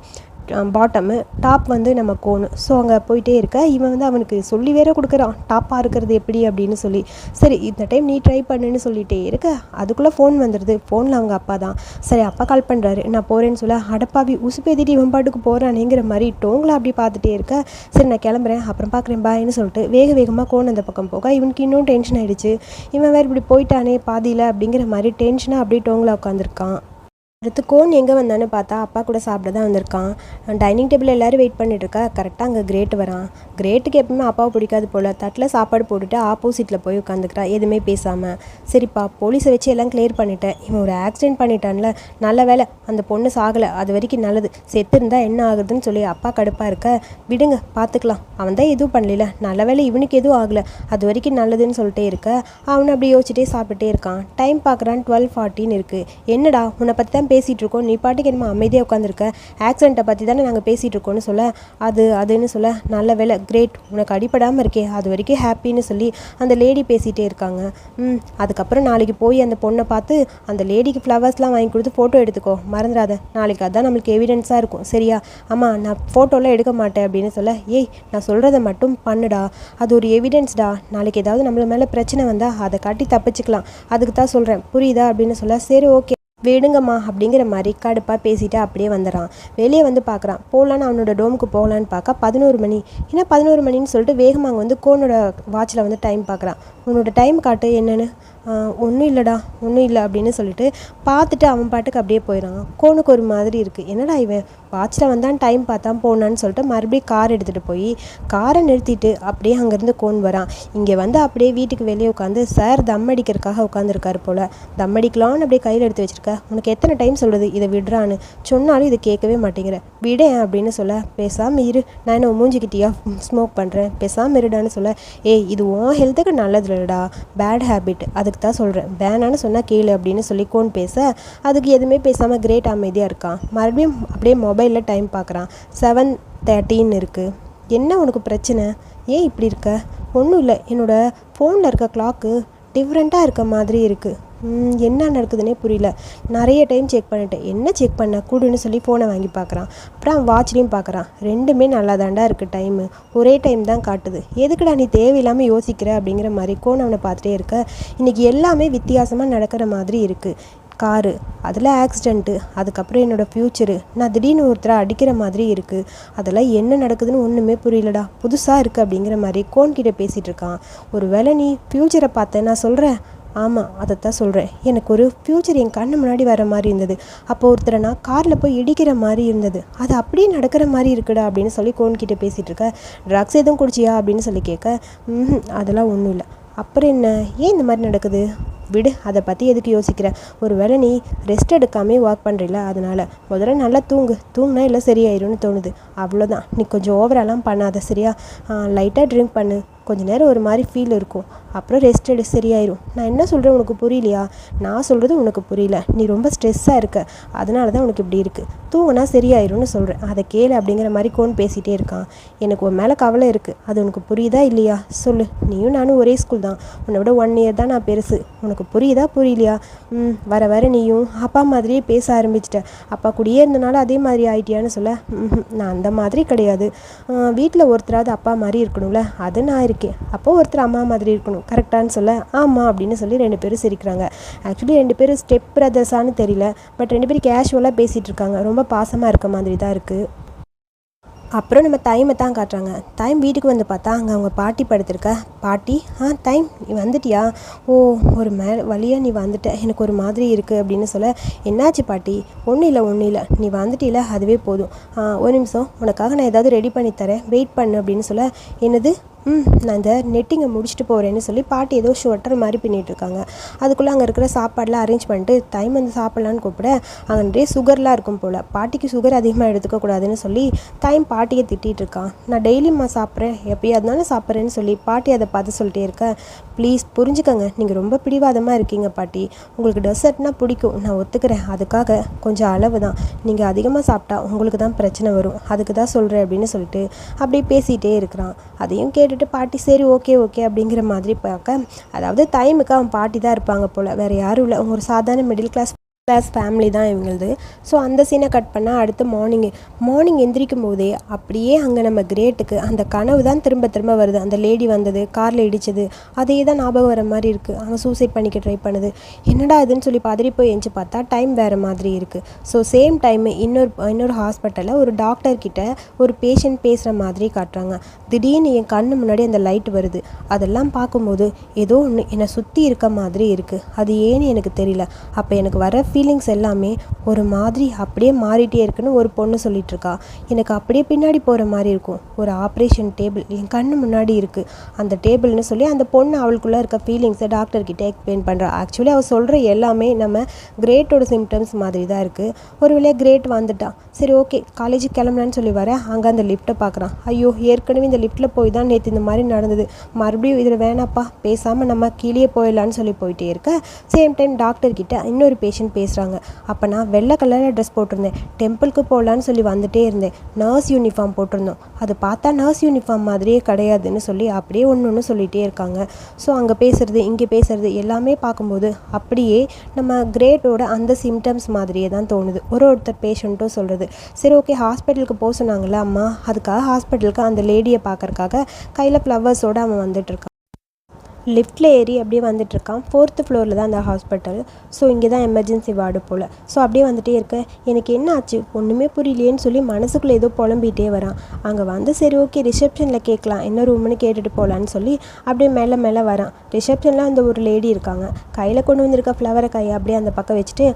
பாட்டமு டாப் வந்து நம்ம கோணும் ஸோ அங்கே போயிட்டே இருக்க. இவன் வந்து அவனுக்கு சொல்லி வேற கொடுக்குறான். டாப்பாக இருக்கிறது எப்படி அப்படின்னு சொல்லி. சரி இந்த டைம் நீ ட்ரை பண்ணுன்னு சொல்லிட்டே இருக்க. அதுக்குள்ளே ஃபோன் வந்துடுது ஃபோனில் அவங்க அப்பா தான். சரி அப்பா கால் பண்ணுறாரு நான் போகிறேன்னு சொல்ல அடப்பாவி உசுப்பேத்திட்டு இவன் பாட்டுக்கு போகிறானேங்கிற மாதிரி டோங்கில் அப்படி பார்த்துட்டே இருக்க. சரி நான் கிளம்புறேன். அப்புறம் பார்க்குறேன் பாயின்னு சொல்லிட்டு வேக வேகமாக கோன் அந்த பக்கம் போக. இவனுக்கு இன்னும் டென்ஷன் ஆயிடுச்சு. இவன் வேறு இப்படி போயிட்டானே பாதியில் அப்படிங்கிற மாதிரி டென்ஷனாக அப்படியே டோங்கில் உட்காந்துருக்கான் அடுத்து கோன் எங்கே வந்தான்னு பார்த்தா அப்பா கூட சாப்பிட தான் வந்திருக்கான் டைனிங் டேபிள் எல்லோரும் வெயிட் பண்ணிட்டுருக்கா. கரெக்டாக அங்கே கிரேட் வரான். கிரேட்டுக்கு எப்பவுமே அப்பாவை பிடிக்காது போல். தட்டில் சாப்பாடு போட்டுட்டு ஆப்போசிட்டில் போய் உட்காந்துக்கிறா எதுவுமே பேசாமல் சரிப்பா போலீஸை வச்சு எல்லாம் கிளியர் பண்ணிட்டேன். இவன் ஒரு ஆக்சிடென்ட் பண்ணிட்டான்ல. நல்ல வேலை அந்த பொண்ணு சாகலை. அது வரைக்கும் நல்லது. செத்துருந்தா என்ன ஆகுதுன்னு சொல்லி அப்பா கடுப்பாக இருக்க. விடுங்க பார்த்துக்கலாம் அவன் தான் எதுவும் பண்ணல நல்ல வேலை இவனுக்கு எதுவும் ஆகலை. அது வரைக்கும் நல்லதுன்னு சொல்லிட்டே இருக்க. அவனை அப்படி யோசிச்சுட்டே சாப்பிட்டுட்டே இருக்கான். டைம் பார்க்குறான் டுவெல் ஃபார்ட்டின்னு இருக்குது என்னடா உன்னை பற்றி தான் பேசிகிட்டு இருக்கோம் நீ பாட்டுக்கு என்னமோ அமைதியாக உட்காந்துருக்க. ஆக்சிடெண்ட்டை பற்றி தானே நாங்கள் பேசிகிட்டு இருக்கோம்னு சொல்ல. அது அதுன்னு சொல்ல நல்ல வேலை கிரேட் உனக்கு அடிப்படாமல் இருக்கே. அது வரைக்கும் ஹாப்பின்னு சொல்லி அந்த லேடி பேசிகிட்டே இருக்காங்க. ம் அதுக்கப்புறம் நாளைக்கு போய் அந்த பொண்ணை பார்த்து அந்த லேடிக்கு ஃப்ளவர்ஸ்லாம் வாங்கி கொடுத்து ஃபோட்டோ எடுத்துக்கோ. மறந்துடாத. நாளைக்கு அதுதான் நம்மளுக்கு எவிடன்ஸாக இருக்கும். சரியா? ஆமாம் நான் ஃபோட்டோலாம் எடுக்க மாட்டேன் அப்படின்னு சொல்ல ஏய் நான் சொல்கிறத மட்டும் பண்ணுடா. அது ஒரு எவிடன்ஸ்டா நாளைக்கு ஏதாவது நம்மள மேலே பிரச்சனை வந்தால் அதை காட்டி தப்பிச்சுக்கலாம். அதுக்கு தான் சொல்கிறேன் புரியுதா? அப்படின்னு சொல்ல சரி ஓகே வேணுங்கம்மா அப்படிங்கிற மாதிரி கடுப்பாக பேசிட்டு அப்படியே வந்துடுறான் வெளியே வந்து பார்க்குறான் போகலான்னு அவனோட டோமுக்கு போகலான்னு பார்க்க பதினோரு மணி. ஏன்னா பதினோரு மணின்னு சொல்லிட்டு வேகமாக அங்கே வந்து கோனோட வாட்சில் வந்து டைம் பார்க்குறான் உன்னோட டைம் காட்டு என்னென்னு? ஒன்றும் இல்லைடா ஒன்றும் இல்லை அப்படின்னு சொல்லிட்டு பார்த்துட்டு அவன் பாட்டுக்கு அப்படியே போயிடறான் கோனுக்கு ஒரு மாதிரி இருக்குது என்னடா இவன்? வாட்சில் வந்தான் டைம் பார்த்தான் போனான்னு சொல்லிட்டு மறுபடியும் கார் எடுத்துகிட்டு போய் காரை நிறுத்திட்டு அப்படியே அங்கேருந்து கோன் வரான். இங்கே வந்து அப்படியே வீட்டுக்கு வெளியே உட்காந்து சார் தம் அடிக்கிறதுக்காக உட்காந்துருக்காரு போல். தம் அடிக்கலான்னு அப்படியே கையில் எடுத்து வச்சுருக்க. உனக்கு எத்தனை டைம் சொல்கிறது இதை விடுறான்னு. சொன்னாலும் இதை கேட்கவே மாட்டேங்கிற. விடேன் அப்படின்னு சொல்ல பேசாமல் இரு. நான் என்ன மூஞ்சிக்கிட்டியா? ஸ்மோக் பண்ணுறேன் பேசாமல் இருடான்னு சொல்ல ஏய் இது உன் ஹெல்த்துக்கு நல்லது இல்லைடா பேட் ஹேபிட் அதுக்கு தான் சொல்கிறேன் வேணான்னு சொன்னால் கேளு அப்படின்னு சொல்லி கோன் பேச அதுக்கு எதுவுமே பேசாமல் கிரேட் அமைதியாக இருக்கான் மறுபடியும் அப்படியே மொபைலில் டைம் பார்க்குறான் செவன் தேர்ட்டின்னு இருக்குது என்ன உனக்கு பிரச்சனை? ஏன் இப்படி இருக்க? ஒன்றும் இல்லை. என்னோடய ஃபோனில் இருக்க கிளாக்கு டிஃப்ரெண்ட்டாக இருக்க மாதிரி இருக்குது என்ன நடக்குதுன்னே புரியல. நிறைய டைம் செக் பண்ணிட்டேன். என்ன செக் பண்ண? கூடுன்னு சொல்லி ஃபோனை வாங்கி பார்க்குறான். அப்புறம் வாட்ச்லேயும் பார்க்குறான். ரெண்டுமே நல்லா தாண்டா இருக்குது டைமு ஒரே டைம் தான் காட்டுது. எதுக்குடா நீ தேவையில்லாமல் யோசிக்கிற அப்படிங்கிற மாதிரி கோன் அவனை பார்த்துட்டே இருக்க. இன்றைக்கி எல்லாமே வித்தியாசமாக நடக்கிற மாதிரி இருக்குது காரு அதில் ஆக்சிடெண்ட்டு அதுக்கப்புறம் என்னோடய ஃப்யூச்சரு நான் திடீர்னு ஒருத்தரை அடிக்கிற மாதிரி இருக்குது அதெல்லாம் என்ன நடக்குதுன்னு ஒன்றுமே புரியலடா. புதுசாக இருக்குது அப்படிங்கிற மாதிரி கோன்கிட்ட பேசிகிட்டு இருக்கான். ஒரு வேளை நீ ஃப்யூச்சரை பார்த்தேன் நான் சொல்கிறேன் ஆமாம் அதை தான் சொல்கிறேன் எனக்கு ஒரு ஃப்யூச்சர் என் கண்ணு முன்னாடி வர மாதிரி இருந்தது. அப்போ ஒருத்தரை நான் காரில் போய் இடிக்கிற மாதிரி இருந்தது. அது அப்படியே நடக்கிற மாதிரி இருக்குடா அப்படின்னு சொல்லி கோன்கிட்ட பேசிகிட்டு இருக்க. ட்ரக்ஸ் எதுவும் குடிச்சியா அப்படின்னு சொல்லி கேட்க ம் அதெல்லாம் ஒன்றும் இல்லை. அப்புறம் என்ன? ஏன் இந்த மாதிரி நடக்குது? விடு அதை பற்றி எதுக்கு யோசிக்கிற? ஒரு வேளை நீ ரெஸ்ட் எடுக்காமே ஒர்க் பண்ணுறில அதனால் முதல்ல நல்லா தூங்கு. தூங்கினா எல்லாம் சரியாயிரும்னு தோணுது. அவ்வளோதான் நீ கொஞ்சம் ஓவராலாம் பண்ணாத சரியா? லைட்டாக ட்ரிங்க் பண்ணு. கொஞ்ச நேரம் ஒரு மாதிரி ஃபீல் இருக்கும். அப்புறம் ரெஸ்ட் எடு சரியாயிரும். நான் என்ன சொல்கிறேன் உனக்கு புரியலையா? நான் சொல்கிறது உனக்கு புரியல. நீ ரொம்ப ஸ்ட்ரெஸ்ஸாக இருக்க. அதனால தான் உனக்கு இப்படி இருக்குது தூங்கினா சரியாயிரும்னு சொல்கிறேன் அதை கேளு அப்படிங்கிற மாதிரி கோன் பேசிகிட்டே இருக்கான். எனக்கு உன் மேலே கவலை இருக்குது அது உனக்கு புரியுதா இல்லையா? சொல்லு. நீயும் நானும் ஒரே ஸ்கூல் தான். உன்னை விட ஒன் இயர் தான் நான் பெருசு. உனக்கு புரியுதா? புரியலையா? ம் வர வர நீயும் அப்பா மாதிரியே பேச ஆரம்பிச்சிட்ட. அப்பா கூடயே இருந்தனால அதே மாதிரி ஆயிட்டியான்னு சொல்ல நான் அந்த மாதிரி கிடையாது. வீட்டில் ஒருத்தராவது அப்பா மாதிரி இருக்கணும்ல அது நான் இருக்கேன். அப்போது ஒருத்தர் அம்மா மாதிரி இருக்கணும் கரெக்டான்னு சொல்ல ஆமாம் அப்படின்னு சொல்லி ரெண்டு பேரும் சிரிக்கிறாங்க. ஆக்சுவலி ரெண்டு பேரும் ஸ்டெப் பிரதர்ஸான்னு தெரியல பட் ரெண்டு பேரும் கேஷுவலாக பேசிகிட்டு இருக்காங்க. ரொம்ப பாசமாக இருக்க மாதிரி தான் இருக்குது அப்புறம் நம்ம டைமை தான் காட்டுறாங்க. டைம் வீட்டுக்கு வந்து பார்த்தா அங்கே அவங்க பாட்டி படுத்திருக்க. பாட்டி ஆ டைம் நீ வந்துட்டியா? ஓ ஒரு மே வழியாக நீ வந்துட்ட. எனக்கு ஒரு மாதிரி இருக்குது அப்படின்னு சொல்ல என்னாச்சு பாட்டி? ஒன்றும் இல்லை ஒன்றும் இல்லை. நீ வந்துட்டில அதுவே போதும். ஒரு நிமிஷம். உனக்காக நான் ஏதாவது ரெடி பண்ணி தரேன். வெயிட் பண்ணு அப்படின்னு சொல்ல என்னது? ம் நான் இந்த நெட்டிங்கை முடிச்சுட்டு போகிறேன்னு சொல்லி பாட்டி ஏதோ ஷொட்டர் மாதிரி பின்னிட்டுருக்காங்க அதுக்குள்ளே அங்கே இருக்கிற சாப்பாடெலாம் அரேஞ்ச் பண்ணிட்டு டைம் வந்து சாப்பிட்லான்னு கூப்பிட. அங்கே நிறைய சுகர்லாம் இருக்கும் போல். பாட்டிக்கு சுகர் அதிகமாக எடுத்துக்கக்கூடாதுன்னு சொல்லி டைம் பாட்டியை திட்டிகிட்டு இருக்கான். நான் டெய்லியும்மா சாப்பிட்றேன். எப்பயாவது தானே சாப்பிட்றேன்னு சொல்லி பாட்டி அதை பார்த்து சொல்லிட்டே இருக்கேன் ப்ளீஸ் புரிஞ்சுக்கங்க. நீங்கள் ரொம்ப பிடிவாதமாக இருக்கீங்க பாட்டி. உங்களுக்கு டெசர்ட்னால் பிடிக்கும். நான் ஒத்துக்கிறேன். அதுக்காக கொஞ்சம் அளவு தான். நீங்கள் அதிகமாக சாப்பிட்டா உங்களுக்கு தான் பிரச்சனை வரும். அதுக்கு தான் சொல்கிறேன் அப்படின்னு சொல்லிட்டு அப்படியே பேசிகிட்டே இருக்கிறான். அதையும் கேட்டு கேட்டுட்டு பாட்டி சரி ஓகே ஓகே அப்படிங்கிற மாதிரி பார்க்க. அதாவது டைமுக்கு அவன் பாட்டி தான் இருப்பாங்க போல். வேறு யாரும் இல்லை. அவங்க ஒரு சாதாரண மிடில் கிளாஸ் கிளாஸ் ஃபேமிலி தான் இவங்களது. ஸோ அந்த சீனை கட் பண்ணால் அடுத்து மார்னிங்கு மார்னிங் எந்திரிக்கும் போதே அப்படியே அங்கே நம்ம கிரேட்டுக்கு அந்த கனவு தான் திரும்ப திரும்ப வருது. அந்த லேடி வந்தது காரில் இடித்தது அதே தான் ஞாபகம் வர மாதிரி இருக்குது அவன் சூசைட் பண்ணிக்க ட்ரை பண்ணுது. என்னடா இதுன்னு சொல்லி பதறி போய் எஞ்சி பார்த்தா டைம் வேறு மாதிரி இருக்குது ஸோ சேம் டைம் இன்னொரு இன்னொரு ஹாஸ்பிட்டலில் ஒரு டாக்டர் கிட்ட ஒரு பேஷண்ட் பேசுகிற மாதிரி காட்டுறாங்க. திடீர்னு என் கண்ணு முன்னாடி அந்த லைட் வருது. அதெல்லாம் பார்க்கும்போது ஏதோ ஒன்று என்னை சுற்றி இருக்க மாதிரி இருக்குது அது ஏன்னு எனக்கு தெரியல. அப்போ எனக்கு வர ஃபீலிங்ஸ் எல்லாமே ஒரு மாதிரி அப்படியே மாறிட்டே இருக்குன்னு ஒரு பொண்ணு சொல்லிட்டு எனக்கு அப்படியே பின்னாடி போகிற மாதிரி இருக்கும். ஒரு ஆப்ரேஷன் டேபிள் என் கண்ணு முன்னாடி இருக்குது அந்த டேபிள்னு சொல்லி அந்த பொண்ணு அவளுக்குள்ளே இருக்க ஃபீலிங்ஸை டாக்டர்கிட்ட எக்ஸ்பிளைன் பண்ணுறா ஆக்சுவலி அவள் சொல்கிற எல்லாமே நம்ம கிரேட்டோட சிம்டம்ஸ் மாதிரி தான் இருக்குது ஒரு வேலையாக கிரேட் வந்துட்டான் சரி ஓகே காலேஜுக்கு கிளம்பலான்னு சொல்லி வரேன் அங்கே அந்த லிஃப்ட்டை பார்க்குறான் ஐயோ ஏற்கனவே இந்த லிஃப்ட்டில் போய் தான் நேற்று இந்த மாதிரி நடந்தது. மறுபடியும் இதில் வேணாப்பா பேசாமல் நம்ம கீழே போயிடலான்னு சொல்லி போயிட்டே இருக்க. சேம் டைம் டாக்டர்கிட்ட இன்னொரு பேஷண்ட் பேசுகிறாங்க அப்போ நான் வெள்ளை கலரில் ட்ரெஸ் போட்டிருந்தேன். டெம்பிளுக்கு போகலான்னு சொல்லி வந்துட்டே இருந்தேன். நர்ஸ் யூனிஃபார்ம் போட்டிருந்தோம். அது பார்த்தா நர்ஸ் யூனிஃபார்ம் மாதிரியே கிடையாதுன்னு சொல்லி அப்படியே ஒன்று ஒன்று சொல்லிகிட்டே இருக்காங்க. ஸோ அங்கே பேசுகிறது இங்கே பேசுகிறது எல்லாமே பார்க்கும்போது அப்படியே நம்ம கிரேட்டோட அந்த சிம்டம்ஸ் மாதிரியே தான் தோணுது. ஒரு ஒருத்தர் பேஷண்ட்டும் சொல்கிறது சரி ஓகே ஹாஸ்பிட்டலுக்கு போக சொன்னாங்களே அம்மா. அதுக்காக ஹாஸ்பிட்டலுக்கு அந்த லேடியை பார்க்கறக்காக கையில் ஃப்ளவர்ஸோடு அவன் வந்துட்டுருக்கான் லிஃப்ட்டில் ஏறி அப்படியே வந்துட்டுருக்கான். ஃபோர்த்து ஃப்ளோரில் தான் அந்த ஹாஸ்பிட்டல் ஸோ இங்கே தான் எமர்ஜென்சி வார்டு போல். ஸோ அப்படியே வந்துட்டே இருக்க. எனக்கு என்ன ஆச்சு? ஒன்றுமே புரியலையேன்னு சொல்லி மனசுக்குள்ளே ஏதோ புலம்பிகிட்டே வரான். அங்கே வந்து சரி ஓகே ரிசப்ஷனில் கேட்கலாம். என்ன ரூம்னு கேட்டுட்டு போகலான்னு சொல்லி அப்படியே மேலே மேலே வரான். ரிசப்ஷனில் அந்த ஒரு லேடி இருக்காங்க. கையில் கொண்டு வந்திருக்க ஃப்ளவரை கையை அப்படியே அந்த பக்கம் வச்சுட்டு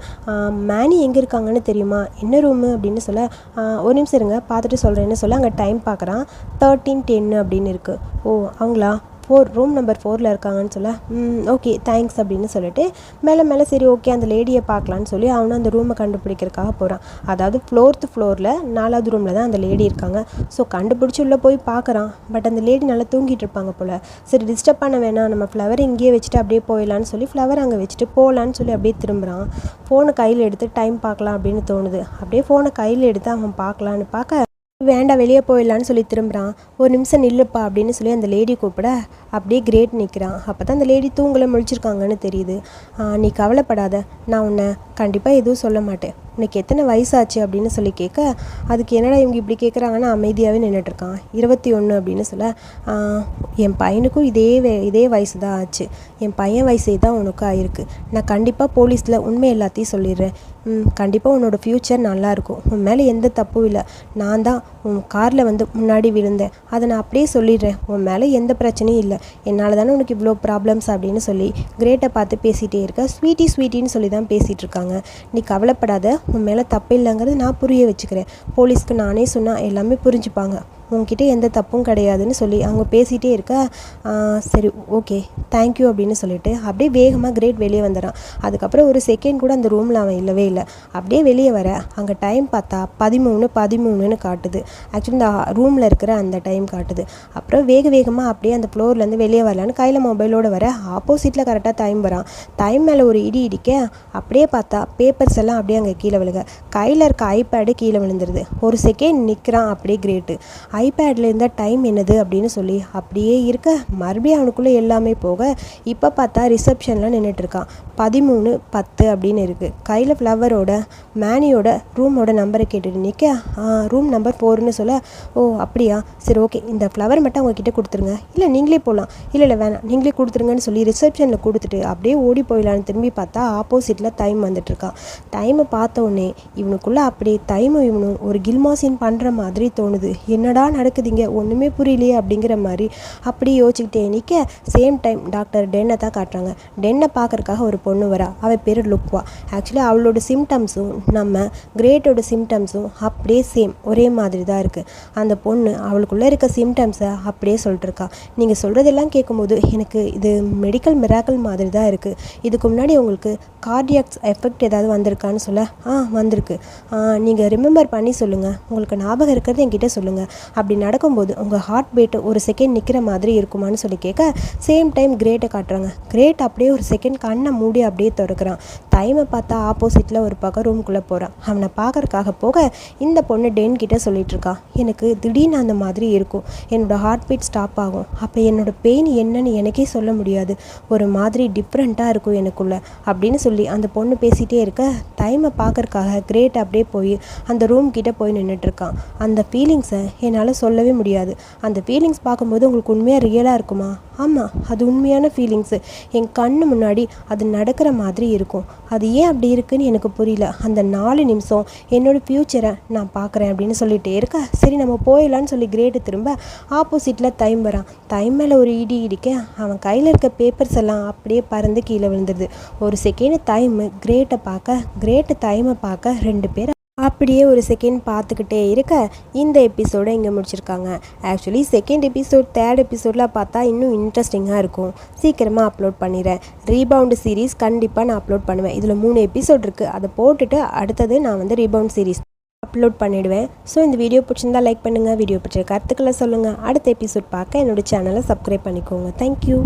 மேனி எங்கே இருக்காங்கன்னு தெரியுமா? என்ன ரூமு அப்படின்னு சொல்ல ஒரு நிமிஷம் இருங்க பார்த்துட்டு சொல்கிறேன்னு சொல்ல அங்கே டைம் பார்க்குறான் தேர்ட்டீன் டென்னு அப்படின்னு இருக்குது ஓ அவங்களா? ஃபோர் ரூம் நம்பர் ஃபோரில் இருக்காங்கன்னு சொல்ல ஓகே தேங்க்ஸ் அப்படின்னு சொல்லிட்டு மேலே மேலே சரி ஓகே அந்த லேடியை பார்க்கலான்னு சொல்லி அவனும் அந்த ரூமை கண்டுபிடிக்கிறதுக்காக போகிறான் அதாவது ஃப்ளோர்த்து ஃப்ளோரில் நாலாவது ரூமில் தான் அந்த லேடி இருக்காங்க. ஸோ கண்டுபிடிச்சி உள்ளே போய் பார்க்குறான். பட் அந்த லேடி நல்லா தூங்கிட்டு இருப்பாங்க போல். சரி டிஸ்டர்ப் பண்ண வேணாம். நம்ம ஃப்ளவர் இங்கேயே வச்சுட்டு அப்படியே போயிடலான்னு சொல்லி ஃப்ளவர் அங்கே வச்சுட்டு போகலான்னு சொல்லி அப்படியே திரும்புகிறான் ஃபோனை கையில் எடுத்து டைம் பார்க்கலாம் அப்படின்னு தோணுது. அப்படியே ஃபோனை கையில் எடுத்து அவன் பார்க்கலான்னு பார்க்க வேண்டாம் வெளியே போயிடலான்னு சொல்லி திரும்புகிறான் ஒரு நிமிஷம் நில்லுப்பா அப்படின்னு சொல்லி அந்த லேடி கூப்பிட அப்படியே கிரேட் நிற்கிறான் அப்போ தான் அந்த லேடி தூங்கலை முழிச்சிருக்காங்கன்னு தெரியுது. நீ கவலைப்படாத. நான் உன்னை கண்டிப்பாக எதுவும் சொல்ல மாட்டேன். உனக்கு எத்தனை வயசாச்சு அப்படின்னு சொல்லி கேட்க அதுக்கு என்னடா இவங்க இப்படி கேட்குறாங்கன்னா அமைதியாகவே நின்றுட்டுருக்கான் இருபத்தி ஒன்று அப்படின்னு சொல்ல என் பையனுக்கும் இதே வே இதே வயசு தான் ஆச்சு. என் பையன் வயசே தான் உனக்கு ஆயிருக்கு. நான் கண்டிப்பாக போலீஸில் உண்மை எல்லாத்தையும் சொல்லிடுறேன். ம் கண்டிப்பாக உன்னோட ஃப்யூச்சர் நல்லாயிருக்கும் உன் மேலே எந்த தப்பும் இல்லை. நான் தான் உன் காரில் வந்து முன்னாடி விழுந்தேன். அதை நான் அப்படியே சொல்லிடுறேன். உன் மேலே எந்த பிரச்சனையும் இல்லை. என்னால் தானே உனக்கு இவ்வளோ ப்ராப்ளம்ஸ் அப்படின்னு சொல்லி கிரேட்டை பார்த்து பேசிகிட்டே இருக்க. ஸ்வீட்டி ஸ்வீட்டின்னு சொல்லி தான் பேசிகிட்டு இருக்காங்க. நீ கவலைப்படாத உன் மேலே தப்பு இல்லைங்கிறது நான் புரிய வச்சுக்கிறேன். போலீஸ்க்கு நானே சொன்னால் எல்லாமே புரிஞ்சுப்பாங்க. உங்ககிட்ட எந்த தப்பும் கிடையாதுன்னு சொல்லி அவங்க பேசிகிட்டே இருக்க சரி ஓகே தேங்க்யூ அப்படின்னு சொல்லிட்டு அப்படியே வேகமாக கிரேட் வெளியே வந்துடுறான். அதுக்கப்புறம் ஒரு செகண்ட் கூட அந்த ரூமில் அவன் இல்லவே இல்லை. அப்படியே வெளியே வர அங்கே டைம் பார்த்தா பதிமூணு பதிமூணுன்னு காட்டுது. ஆக்சுவலி இந்த ரூமில் இருக்கிற அந்த டைம் காட்டுது. அப்புறம் வேக வேகமாக அப்படியே அந்த ஃப்ளோர்லேருந்து வெளியே வரலான்னு கையில் மொபைலோடு வர ஆப்போசிட்டில் கரெக்டாக டைம் வரான். டைம் மேலே ஒரு இடி இடிக்க அப்படியே பார்த்தா பேப்பர்ஸ் எல்லாம் அப்படியே அங்கே கீழே விழுக. கையில் இருக்க ஐபேடு கீழே விழுந்துருது. ஒரு செகண்ட் நிற்கிறான் அப்படியே கிரேட்டு ஐபேடில் இருந்தால் டைம் என்னது அப்படின்னு சொல்லி அப்படியே இருக்க. மறுபடியும் அவனுக்குள்ளே எல்லாமே போக இப்போ பார்த்தா ரிசப்ஷனில் நின்றுட்டுருக்கான் பதிமூணு பத்து அப்படின்னு இருக்குது கையில் ஃப்ளவரோட மேனியோட ரூமோட நம்பரை கேட்டுட்டு நிற்க ரூம் நம்பர் ஃபோர்னு சொல்ல ஓ அப்படியா? சரி ஓகே இந்த ஃப்ளவர் மட்டும் அவங்கக்கிட்ட கொடுத்துருங்க. இல்லை நீங்களே போகலாம் இல்லை இல்லை வேணாம். நீங்களே கொடுத்துருங்கன்னு சொல்லி ரிசப்ஷனில் கொடுத்துட்டு அப்படியே ஓடி போயிடலான்னு திரும்பி பார்த்தா ஆப்போசிட்டில் டைம் வந்துட்டுருக்கான் டைமை பார்த்த உடனே இவனுக்குள்ளே அப்படியே டைமும் இவனும் ஒரு கில்மாசின் பண்ணுற மாதிரி தோணுது. என்னடா நடக்குதுங்க? ஒன்றுமே புரியலையே அப்படிங்கிற மாதிரி அப்படி யோசிச்சுக்கிட்டே நிற்க சேம் டைம் டாக்டர் டென்னை தான் காட்டுறாங்க. டென்னை பார்க்குறக்காக ஒரு பொண்ணு வரா. அவள் பேர் லுக்வா. ஆக்சுவலி அவளோட சிம்டம்ஸும் நம்ம கிரேட்டோட சிம்டம்ஸும் அப்படியே சேம் ஒரே மாதிரி தான் இருக்குது அந்த பொண்ணு அவளுக்குள்ளே இருக்க சிம்டம்ஸை அப்படியே சொல்லிட்டுருக்கா. நீங்கள் சொல்கிறதெல்லாம் கேட்கும்போது எனக்கு இது மெடிக்கல் மிராக்கல் மாதிரி தான் இருக்குது இதுக்கு முன்னாடி உங்களுக்கு கார்டியாக்ஸ் எஃபெக்ட் ஏதாவது வந்திருக்கான்னு சொல்ல ஆ வந்திருக்கு. நீங்கள் ரிமெம்பர் பண்ணி சொல்லுங்கள் உங்களுக்கு ஞாபகம் இருக்கிறது என்கிட்ட சொல்லுங்கள் அப்படி நடக்கும்போது உங்கள் ஹார்ட் பீட்டு ஒரு செகண்ட் நிற்கிற மாதிரி இருக்குமான்னு சொல்லி கேட்க சேம் டைம் கிரேட்டை காட்டுறாங்க. கிரேட் அப்படியே ஒரு செகண்ட் கண்ணை மூடி அப்படியே திறக்கிறான். டைமை பார்த்தா ஆப்போசிட்டில் ஒரு பக்கம் ரூம்குள்ளே போகிறான் அவனை பார்க்கறக்காக போக இந்த பொண்ணு டென் கிட்டே சொல்லிட்டு எனக்கு திடீர்னு அந்த மாதிரி இருக்கும். என்னோடய ஹார்ட் பீட் ஸ்டாப் ஆகும். அப்போ என்னோடய பெயின் என்னன்னு எனக்கே சொல்ல முடியாது. ஒரு மாதிரி டிஃப்ரெண்ட்டாக இருக்கும் எனக்குள்ளே அப்படின்னு சொல்லி அந்த பொண்ணு பேசிகிட்டே இருக்க டைமை பார்க்கறக்காக கிரேட் அப்படியே போய் அந்த ரூம் கிட்டே போய் நின்றுட்டுருக்கான் அந்த ஃபீலிங்ஸை என்னை என்னால் சொல்லவே முடியாது. அந்த ஃபீலிங்ஸ் பார்க்கும்போது உங்களுக்கு உண்மையாக ரியலாக இருக்குமா? ஆமாம் அது உண்மையான ஃபீலிங்ஸு என் கண்ணு முன்னாடி அது நடக்கிற மாதிரி இருக்கும். அது ஏன் அப்படி இருக்குன்னு எனக்கு புரியல. அந்த நாலு நிமிஷம் என்னோடய ஃப்யூச்சரை நான் பார்க்குறேன் அப்படின்னு சொல்லிட்டே இருக்க. சரி நம்ம போயிடலான்னு சொல்லி கிரேட்டு திரும்ப ஆப்போசிட்டில் தைம் வரான். தைம் மேலே ஒரு இடி இடிக்க அவன் கையில் இருக்க பேப்பர்ஸ் எல்லாம் அப்படியே பறந்து கீழே விழுந்துருது. ஒரு செகண்ட் தைமு கிரேட்டை பார்க்க கிரேட்டு தைமை பார்க்க ரெண்டு பேர் அப்படியே ஒரு செகண்ட் பார்த்துக்கிட்டே இருக்க இந்த எபிசோடை இங்கே முடிச்சிருக்காங்க. ஆக்சுவலி செகண்ட் எபிசோட் தேர்ட் எபிசோடில் பார்த்தா இன்னும் இன்ட்ரெஸ்டிங்காக இருக்கும். சீக்கிரமாக அப்லோட் பண்ணிடுறேன். ரீபவுண்டு சீரீஸ் கண்டிப்பாக நான் அப்லோட் பண்ணுவேன். இதில் மூணு எபிசோட் இருக்குது அதை போட்டுட்டு அடுத்தது நான் வந்து ரீபவுண்ட் சீரீஸ் அப்லோட் பண்ணிவிடுவேன் ஸோ இந்த வீடியோ பிடிச்சிருந்தா லைக் பண்ணுங்கள் வீடியோ பிடிச்ச கருத்துக்களை சொல்லுங்கள் அடுத்த எபிசோட் பார்க்க என்னோட சேனலை சப்ஸ்கிரைப் பண்ணிக்கோங்க. தேங்க்யூ